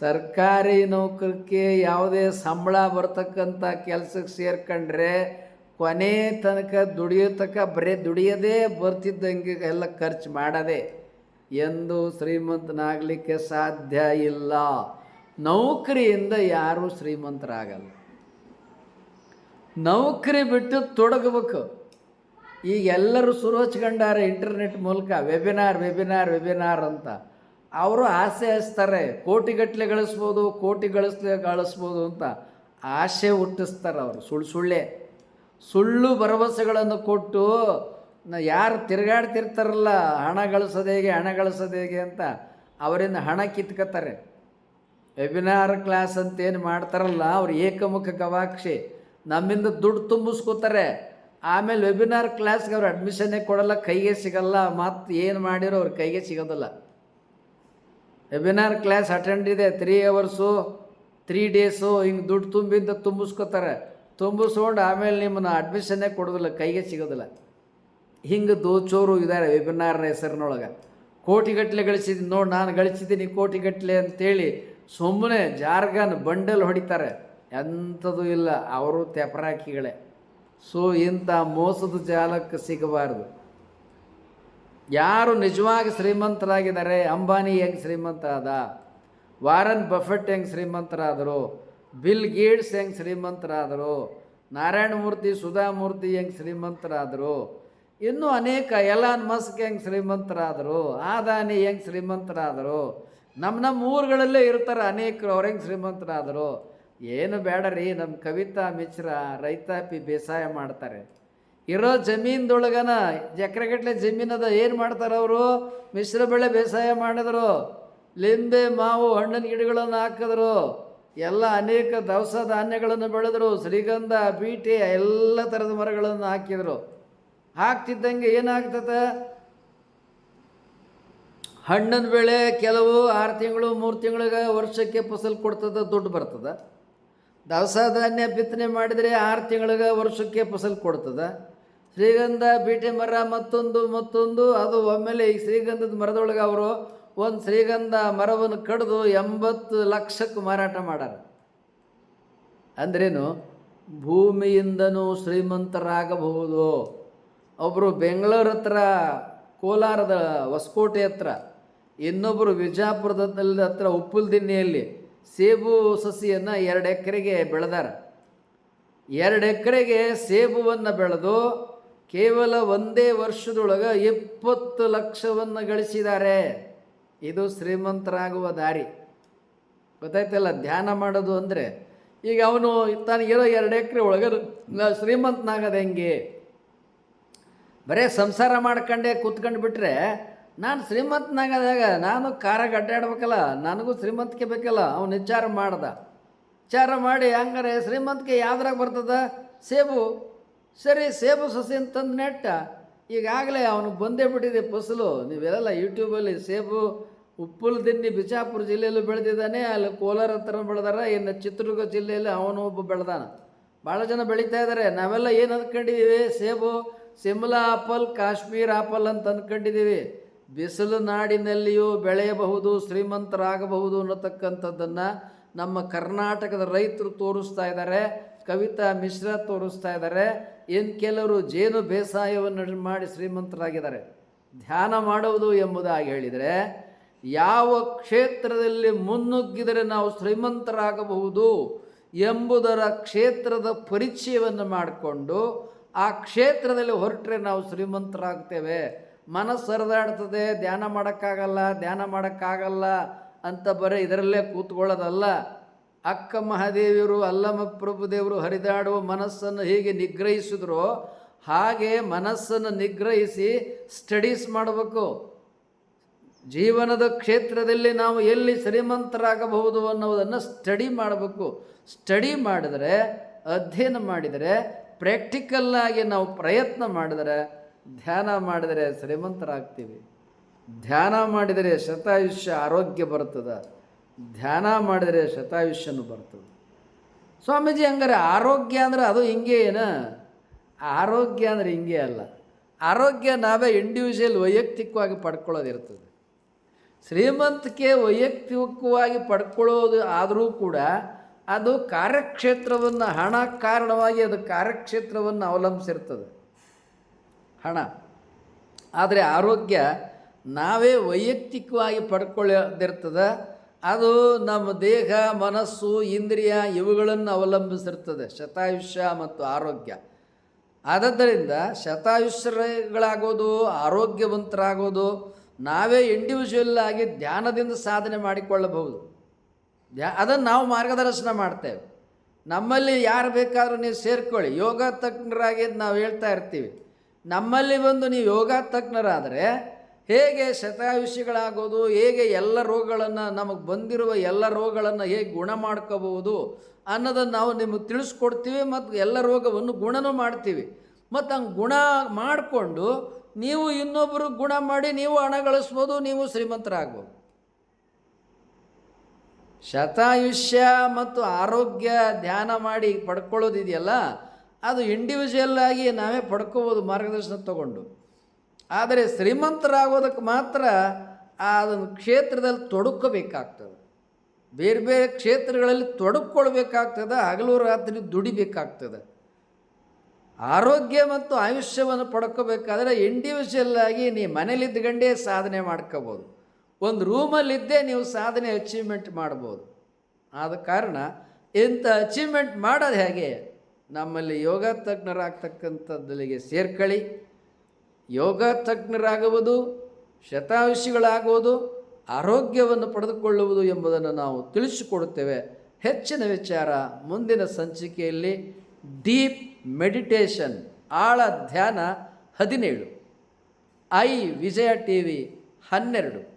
ಸರ್ಕಾರಿ ನೌಕರಕ್ಕೆ ಯಾವುದೇ ಸಂಬಳ ಬರ್ತಕ್ಕಂಥ ಕೆಲಸಕ್ಕೆ ಸೇರ್ಕೊಂಡ್ರೆ ಕೊನೆ ತನಕ ದುಡಿಯತಕ್ಕ ಬರೇ ದುಡಿಯೋದೇ ಬರ್ತಿದ್ದಂಗೆ ಎಲ್ಲ ಖರ್ಚು ಮಾಡದೆ ಎಂದು ಶ್ರೀಮಂತನಾಗಲಿಕ್ಕೆ ಸಾಧ್ಯ ಇಲ್ಲ. ನೌಕರಿಯಿಂದ ಯಾರೂ ಶ್ರೀಮಂತರಾಗಲ್ಲ. ನೌಕರಿ ಬಿಟ್ಟು ತೊಡಗಬೇಕು. ಈಗ ಎಲ್ಲರೂ ಶುರು ಹಚ್ಕೊಂಡಾರೆ ಇಂಟರ್ನೆಟ್ ಮೂಲಕ ವೆಬಿನಾರ್ ವೆಬಿನಾರ್ ವೆಬಿನಾರ್ ಅಂತ. ಅವರು ಆಸೆ ಹಚ್ತಾರೆ ಕೋಟಿಗಟ್ಟಲೆ ಗಳಿಸ್ಬೋದು ಕೋಟಿ ಗಳಿಸ್ಲೆ ಗಳಿಸ್ಬೋದು ಅಂತ ಆಸೆ ಹುಟ್ಟಿಸ್ತಾರೆ ಅವರು, ಸುಳ್ಳು ಸುಳ್ಳೆ. ಸುಳ್ಳು ಭರವಸೆಗಳನ್ನು ಕೊಟ್ಟು ಯಾರು ತಿರುಗಾಡ್ತಿರ್ತಾರಲ್ಲ, ಹಣ ಗಳಿಸೋದು ಹೇಗೆ, ಹಣ ಗಳಿಸೋದು ಹೇಗೆ ಅಂತ ಅವರಿಂದ ಹಣ ಕಿತ್ಕೋತಾರೆ. ವೆಬಿನಾರ್ ಕ್ಲಾಸ್ ಅಂತ ಏನು ಮಾಡ್ತಾರಲ್ಲ, ಅವ್ರು ಏಕಮುಖ ಗವಾಕ್ಷಿ, ನಮ್ಮಿಂದ ದುಡ್ಡು ತುಂಬಿಸ್ಕೋತಾರೆ. ಆಮೇಲೆ ವೆಬಿನಾರ್ ಕ್ಲಾಸ್ಗೆ ಅವ್ರು ಅಡ್ಮಿಷನ್ನೇ ಕೊಡಲ್ಲ, ಕೈಗೆ ಸಿಗಲ್ಲ ಮತ್ತು ಏನು ಮಾಡಿರೋ ಅವ್ರ ಕೈಗೆ ಸಿಗೋದಿಲ್ಲ. ವೆಬಿನಾರ್ ಕ್ಲಾಸ್ ಅಟೆಂಡ್ ಇದೆ ತ್ರೀ ಅವರ್ಸು ತ್ರೀ ಡೇಸು ಹಿಂಗೆ ದುಡ್ಡು ತುಂಬಿಂದ ತುಂಬಿಸ್ಕೋತಾರೆ. ತುಂಬಿಸ್ಕೊಂಡು ಆಮೇಲೆ ನಿಮ್ಮನ್ನು ಅಡ್ಮಿಷನ್ನೇ ಕೊಡೋದಿಲ್ಲ, ಕೈಗೆ ಸಿಗೋದಿಲ್ಲ. ಹಿಂಗೆ ದೋಚೋರು ಇದ್ದಾರೆ ವೆಬಿನಾರ್ನ ಹೆಸರಿನೊಳಗೆ. ಕೋಟಿಗಟ್ಟಲೆ ಗಳಿಸಿದ್ದೀನಿ ನೋಡಿ ನಾನು ಗಳಿಸಿದ್ದೀನಿ ಕೋಟಿಗಟ್ಟಲೆ ಅಂತೇಳಿ ಸುಮ್ಮನೆ ಜಾರ್ಗನ್ ಬಂಡಲ್ ಹೊಡಿತಾರೆ. ಎಂಥದ್ದು ಇಲ್ಲ, ಅವರು ತೆಪರಾಕಿಗಳೇ. ಸೊ ಇಂಥ ಮೋಸದ ಜಾಲಕ್ಕೆ ಸಿಗಬಾರ್ದು. ಯಾರು ನಿಜವಾಗಿ ಶ್ರೀಮಂತರಾಗಿದ್ದಾರೆ? ಅಂಬಾನಿ ಹೆಂಗೆ ಶ್ರೀಮಂತ ಆದ ವಾರನ್ ಬಫೆಟ್ ಹೆಂಗೆ ಶ್ರೀಮಂತರಾದರು? ಬಿಲ್ ಗೇಟ್ಸ್ ಹೆಂಗೆ ಶ್ರೀಮಂತರಾದರು? ನಾರಾಯಣಮೂರ್ತಿ, ಸುಧಾಮೂರ್ತಿ ಹೆಂಗೆ ಶ್ರೀಮಂತರಾದರು? ಇನ್ನೂ ಅನೇಕ ಎಲಾನ್ ಮಸ್ಕ್ ಹೆಂಗೆ ಶ್ರೀಮಂತರಾದರು? ಆದಾನಿ ಹೆಂಗೆ ಶ್ರೀಮಂತರಾದರು? ನಮ್ಮ ನಮ್ಮ ಊರುಗಳಲ್ಲೇ ಇರ್ತಾರೆ ಅನೇಕರು ಅವ್ರು ಹೆಂಗೆ ಶ್ರೀಮಂತರಾದರು? ಏನು ಬೇಡ ರೀ ನಮ್ಮ ಕವಿತಾ ಮಿಶ್ರ ರೈತಾಪಿ ಬೇಸಾಯ ಮಾಡ್ತಾರೆ. ಇರೋ ಜಮೀನ್ದೊಳಗನ ಎಕರೆಗಟ್ಟಲೆ ಜಮೀನದ ಏನು ಮಾಡ್ತಾರೆ ಅವರು? ಮಿಶ್ರ ಬೆಳೆ ಬೇಸಾಯ ಮಾಡಿದ್ರು. ಲಿಂಬೆ, ಮಾವು, ಹಣ್ಣಿನ ಗಿಡಗಳನ್ನು ಹಾಕಿದ್ರು. ಎಲ್ಲ ಅನೇಕ ದವಸ ಧಾನ್ಯಗಳನ್ನು ಬೆಳೆದರು. ಶ್ರೀಗಂಧ, ಬೀಟೆ, ಎಲ್ಲ ಥರದ ಮರಗಳನ್ನು ಹಾಕಿದರು. ಹಾಕ್ತಿದ್ದಂಗೆ ಏನಾಗ್ತದೆ ಹಣ್ಣಿನ ಬೆಳೆ ಕೆಲವು ಆರು ತಿಂಗಳು, ಮೂರು ತಿಂಗಳಿಗೆ ವರ್ಷಕ್ಕೆ ಫಸಲು ಕೊಡ್ತದೆ, ದುಡ್ಡು ಬರ್ತದೆ. ದವಸ ಧಾನ್ಯ ಬಿತ್ತನೆ ಮಾಡಿದರೆ ಆರು ತಿಂಗಳಿಗೆ ವರ್ಷಕ್ಕೆ ಫಸಲು ಕೊಡ್ತದೆ. ಶ್ರೀಗಂಧ ಬೀಟೆ ಮರ ಮತ್ತೊಂದು ಮತ್ತೊಂದು. ಅದು ಒಮ್ಮೆಲೆ ಈ ಶ್ರೀಗಂಧದ ಮರದೊಳಗೆ ಅವರು ಒಂದು ಶ್ರೀಗಂಧ ಮರವನ್ನು ಕಡಿದು ಎಂಬತ್ತು ಲಕ್ಷಕ್ಕೆ ಮಾರಾಟ ಮಾಡಾರ. ಅಂದ್ರೇನು? ಭೂಮಿಯಿಂದನೂ ಶ್ರೀಮಂತರಾಗಬಹುದು. ಒಬ್ಬರು ಬೆಂಗಳೂರು ಹತ್ರ, ಕೋಲಾರದ ಹೊಸಕೋಟೆ ಹತ್ರ ಇನ್ನೊಬ್ಬರು ವಿಜಾಪುರದ ಹತ್ರ ಉಪ್ಪುಲ್ದಿನ್ನಿಯಲ್ಲಿ ಸೇಬು ಸಸಿಯನ್ನು ಎರಡು ಎಕರೆಗೆ ಬೆಳೆದಾರ. ಎರಡು ಎಕರೆಗೆ ಸೇಬುವನ್ನು ಬೆಳೆದು ಕೇವಲ ಒಂದೇ ವರ್ಷದೊಳಗೆ ಇಪ್ಪತ್ತು ಲಕ್ಷವನ್ನು ಗಳಿಸಿದ್ದಾರೆ. ಇದು ಶ್ರೀಮಂತರಾಗುವ ದಾರಿ. ಗೊತ್ತಾಯ್ತಲ್ಲ, ಧ್ಯಾನ ಮಾಡೋದು ಅಂದರೆ ಈಗ ಅವನು ತನಗಿರೋ ಎರಡು ಎಕರೆ ಒಳಗೆ ಶ್ರೀಮಂತನಾಗದ ಹೆಂಗೆ? ಬರೇ ಸಂಸಾರ ಮಾಡ್ಕೊಂಡೆ ಕೂತ್ಕೊಂಡು ಬಿಟ್ಟರೆ ನಾನು ಶ್ರೀಮಂತನಾಗದಾಗ ನಾನು ಕಾರಾಗ ಅಡ್ಡಾಡ್ಬೇಕಲ್ಲ, ನನಗೂ ಶ್ರೀಮಂತಿಕೆ ಬೇಕಲ್ಲ, ಅವನು ವಿಚಾರ ಮಾಡ್ದ. ವಿಚಾರ ಮಾಡಿ ಹಂಗಾರೆ ಶ್ರೀಮಂತಿಕೆ ಯಾವ್ದ್ರಾಗ ಬರ್ತದ? ಸೇಬು. ಸರಿ, ಸೇಬು ಸಸಿ ಅಂತಂದು ನೆಟ್ಟ. ಈಗಾಗಲೇ ಅವನು ಬಂದೇ ಬಿಟ್ಟಿದೆ ಫಸಲು. ನೀವೆಲ್ಲ ಯೂಟ್ಯೂಬಲ್ಲಿ ಸೇಬು, ಉಪ್ಪುಲ್ ದಿನ್ನಿ ಬಿಜಾಪುರ ಜಿಲ್ಲೆಯಲ್ಲೂ ಬೆಳೆದಿದ್ದಾನೆ, ಅಲ್ಲಿ ಕೋಲಾರ ಹತ್ರ ಬೆಳೆದಾರ, ಇನ್ನು ಚಿತ್ರದುರ್ಗ ಜಿಲ್ಲೆಯಲ್ಲಿ ಅವನು ಒಬ್ಬ ಬೆಳೆದಾನ. ಭಾಳ ಜನ ಬೆಳೀತಾ ಇದ್ದಾರೆ ನಾವೆಲ್ಲ ಏನು ಅಂದ್ಕೊಂಡಿದ್ದೀವಿ ಸೇಬು, ಸಿಮ್ಲಾ ಆಪಲ್, ಕಾಶ್ಮೀರ್ ಆಪಲ್ ಅಂತ ಅಂದ್ಕೊಂಡಿದ್ದೀವಿ ಬಿಸಿಲು ನಾಡಿನಲ್ಲಿಯೂ ಬೆಳೆಯಬಹುದು, ಶ್ರೀಮಂತರಾಗಬಹುದು ಅನ್ನತಕ್ಕಂಥದ್ದನ್ನು ನಮ್ಮ ಕರ್ನಾಟಕದ ರೈತರು ತೋರಿಸ್ತಾ ಇದ್ದಾರೆ ಕವಿತಾ ಮಿಶ್ರಾ ತೋರಿಸ್ತಾ ಇದ್ದಾರೆ ಇನ್ನು ಕೆಲವರು ಜೇನು ಬೇಸಾಯವನ್ನು ಮಾಡಿ ಶ್ರೀಮಂತರಾಗಿದ್ದಾರೆ. ಧ್ಯಾನ ಮಾಡುವುದು ಎಂಬುದಾಗಿ ಹೇಳಿದರೆ, ಯಾವ ಕ್ಷೇತ್ರದಲ್ಲಿ ಮುನ್ನುಗ್ಗಿದರೆ ನಾವು ಶ್ರೀಮಂತರಾಗಬಹುದು ಎಂಬುದರ ಕ್ಷೇತ್ರದ ಪರಿಚಯವನ್ನು ಮಾಡಿಕೊಂಡು, ಆ ಕ್ಷೇತ್ರದಲ್ಲಿ ಹೊರಟ್ರೆ ನಾವು ಶ್ರೀಮಂತರಾಗ್ತೇವೆ. ಮನಸ್ಸು ಸರಿದಾಡ್ತದೆ, ಧ್ಯಾನ ಮಾಡೋಕ್ಕಾಗಲ್ಲ ಧ್ಯಾನ ಮಾಡೋಕ್ಕಾಗಲ್ಲ ಅಂತ ಬರೀ ಇದರಲ್ಲೇ ಕೂತ್ಕೊಳ್ಳೋದಲ್ಲ. ಅಕ್ಕ ಮಹಾದೇವಿಯರು ಅಲ್ಲಮ ಪ್ರಭುದೇವರು ಹರಿದಾಡುವ ಮನಸ್ಸನ್ನು ಹೇಗೆ ನಿಗ್ರಹಿಸಿದ್ರೋ ಹಾಗೆ ಮನಸ್ಸನ್ನು ನಿಗ್ರಹಿಸಿ ಸ್ಟಡೀಸ್ ಮಾಡಬೇಕು. ಜೀವನದ ಕ್ಷೇತ್ರದಲ್ಲಿ ನಾವು ಎಲ್ಲಿ ಶ್ರೀಮಂತರಾಗಬಹುದು ಅನ್ನೋದನ್ನು ಸ್ಟಡಿ ಮಾಡಬೇಕು. ಸ್ಟಡಿ ಮಾಡಿದರೆ, ಅಧ್ಯಯನ ಮಾಡಿದರೆ ಪ್ರಾಕ್ಟಿಕಲ್ಲಾಗಿ ನಾವು ಪ್ರಯತ್ನ ಮಾಡಿದರೆ, ಧ್ಯಾನ ಮಾಡಿದರೆ ಶ್ರೀಮಂತರಾಗ್ತೀವಿ. ಧ್ಯಾನ ಮಾಡಿದರೆ ಶತಾಯುಷ್ಯ ಆರೋಗ್ಯ ಬರ್ತದೆ. ಧ್ಯಾನ ಮಾಡಿದರೆ ಶತಾಯುಷ್ಯನು ಬರ್ತದೆ. ಸ್ವಾಮೀಜಿ ಹಂಗಾರೆ ಆರೋಗ್ಯ ಅಂದ್ರೆ ಅದು ಹಿಂಗೆ ಏನ? ಆರೋಗ್ಯ ಅಂದರೆ ಹಿಂಗೆ ಅಲ್ಲ. ಆರೋಗ್ಯ ನಾವೇ ಇಂಡಿವಿಜುವಲ್ ವೈಯಕ್ತಿಕವಾಗಿ ಪಡ್ಕೊಳ್ಳೋದಿರ್ತದೆ ಶ್ರೀಮಂತಿಕೆ ವೈಯಕ್ತಿಕವಾಗಿ ಪಡ್ಕೊಳ್ಳೋದು ಆದರೂ ಕೂಡ ಅದು ಕಾರ್ಯಕ್ಷೇತ್ರವನ್ನು ಹಣ ಕಾರಣವಾಗಿ ಅದು ಕಾರ್ಯಕ್ಷೇತ್ರವನ್ನು ಅವಲಂಬಿಸಿರ್ತದೆ. ಹಣ. ಆದರೆ ಆರೋಗ್ಯ ನಾವೇ ವೈಯಕ್ತಿಕವಾಗಿ ಪಡ್ಕೊಳ್ಳೋದಿರ್ತದೆ. ಅದು ನಮ್ಮ ದೇಹ, ಮನಸ್ಸು, ಇಂದ್ರಿಯ ಇವುಗಳನ್ನು ಅವಲಂಬಿಸಿರ್ತದೆ. ಶತಾಯುಷ್ಯ ಮತ್ತು ಆರೋಗ್ಯ. ಆದ್ದರಿಂದ ಶತಾಯುಷ್ಯಗಳಾಗೋದು, ಆರೋಗ್ಯವಂತರಾಗೋದು, ನಾವೇ ಇಂಡಿವಿಜುವಲ್ ಆಗಿ ಧ್ಯಾನದಿಂದ ಸಾಧನೆ ಮಾಡಿಕೊಳ್ಳಬಹುದು. ಧ್ಯಾ ಅದನ್ನು ನಾವು ಮಾರ್ಗದರ್ಶನ ಮಾಡ್ತೇವೆ. ನಮ್ಮಲ್ಲಿ ಯಾರು ಬೇಕಾದರೂ ನೀವು ಸೇರ್ಕೊಳ್ಳಿ. ಯೋಗ ತಜ್ಞರಾಗಿ ನಾವು ಹೇಳ್ತಾ ಇರ್ತೀವಿ. ನಮ್ಮಲ್ಲಿ ಬಂದು ನೀವು ಯೋಗ ತಜ್ಞರಾದರೆ ಹೇಗೆ ಶತಾಯುಷಿಗಳಾಗೋದು, ಹೇಗೆ ಎಲ್ಲ ರೋಗಗಳನ್ನು ನಮಗೆ ಬಂದಿರುವ ಎಲ್ಲ ರೋಗಗಳನ್ನು ಹೇಗೆ ಗುಣ ಮಾಡ್ಕೋಬಹುದು ಅನ್ನೋದನ್ನು ನಾವು ನಿಮಗೆ ತಿಳಿಸ್ಕೊಡ್ತೀವಿ ಮತ್ತು ಎಲ್ಲ ರೋಗವನ್ನು ಗುಣನೂ ಮಾಡ್ತೀವಿ. ಮತ್ತು ಹಂಗೆ ಗುಣ ಮಾಡಿಕೊಂಡು ನೀವು ಇನ್ನೊಬ್ಬರು ಗುಣ ಮಾಡಿ ನೀವು ಹಣ ಗಳಿಸ್ಬೋದು, ನೀವು ಶ್ರೀಮಂತರಾಗ್ಬೋದು. ಶತಾಯುಷ್ಯ ಮತ್ತು ಆರೋಗ್ಯ ಧ್ಯಾನ ಮಾಡಿ ಪಡ್ಕೊಳ್ಳೋದಿದೆಯಲ್ಲ, ಅದು ಇಂಡಿವಿಜುವಲ್ ಆಗಿ ನಾವೇ ಪಡ್ಕೋಬೋದು ಮಾರ್ಗದರ್ಶನ ತಗೊಂಡು. ಆದರೆ ಶ್ರೀಮಂತರಾಗೋದಕ್ಕೆ ಮಾತ್ರ ಆ ಅದನ್ನು ಕ್ಷೇತ್ರದಲ್ಲಿ ತೊಡಕೋಬೇಕಾಗ್ತದೆ. ಬೇರೆ ಬೇರೆ ಕ್ಷೇತ್ರಗಳಲ್ಲಿ ತೊಡಕೊಳ್ಬೇಕಾಗ್ತದೆ ಹಗಲು ರಾತ್ರಿ ದುಡಿಬೇಕಾಗ್ತದೆ. ಆರೋಗ್ಯ ಮತ್ತು ಆಯುಷ್ಯವನ್ನು ಪಡ್ಕೋಬೇಕಾದ್ರೆ ಇಂಡಿವಿಜುವಲ್ ಆಗಿ ನೀವು ಮನೇಲಿದ್ದುಗಂಡೇ ಸಾಧನೆ ಮಾಡ್ಕೋಬೋದು. ಒಂದು ರೂಮಲ್ಲಿದ್ದೇ ನೀವು ಸಾಧನೆ ಅಚೀವ್ಮೆಂಟ್ ಮಾಡ್ಬೋದು. ಆದ ಕಾರಣ ಇಂಥ ಅಚೀವ್ಮೆಂಟ್ ಮಾಡೋದು ಹೇಗೆ? ನಮ್ಮಲ್ಲಿ ಯೋಗ ತಜ್ಞರಾಗ್ತಕ್ಕಂಥದ್ದಲ್ಲಿಗೆ ಸೇರ್ಕೊಳ್ಳಿ ಯೋಗ ತಜ್ಞರಾಗುವುದು, ಶತಾಯುಷಿಗಳಾಗುವುದು, ಆರೋಗ್ಯವನ್ನು ಪಡೆದುಕೊಳ್ಳುವುದು ಎಂಬುದನ್ನು ನಾವು ತಿಳಿಸಿಕೊಡುತ್ತೇವೆ. ಹೆಚ್ಚಿನ ವಿಚಾರ ಮುಂದಿನ ಸಂಚಿಕೆಯಲ್ಲಿ. ಡೀಪ್ ಮೆಡಿಟೇಷನ್, ಆಳ ಧ್ಯಾನ ಹದಿನೇಳು. ಐ ವಿಜಯ ಟಿ ವಿ ಹನ್ನೆರಡು.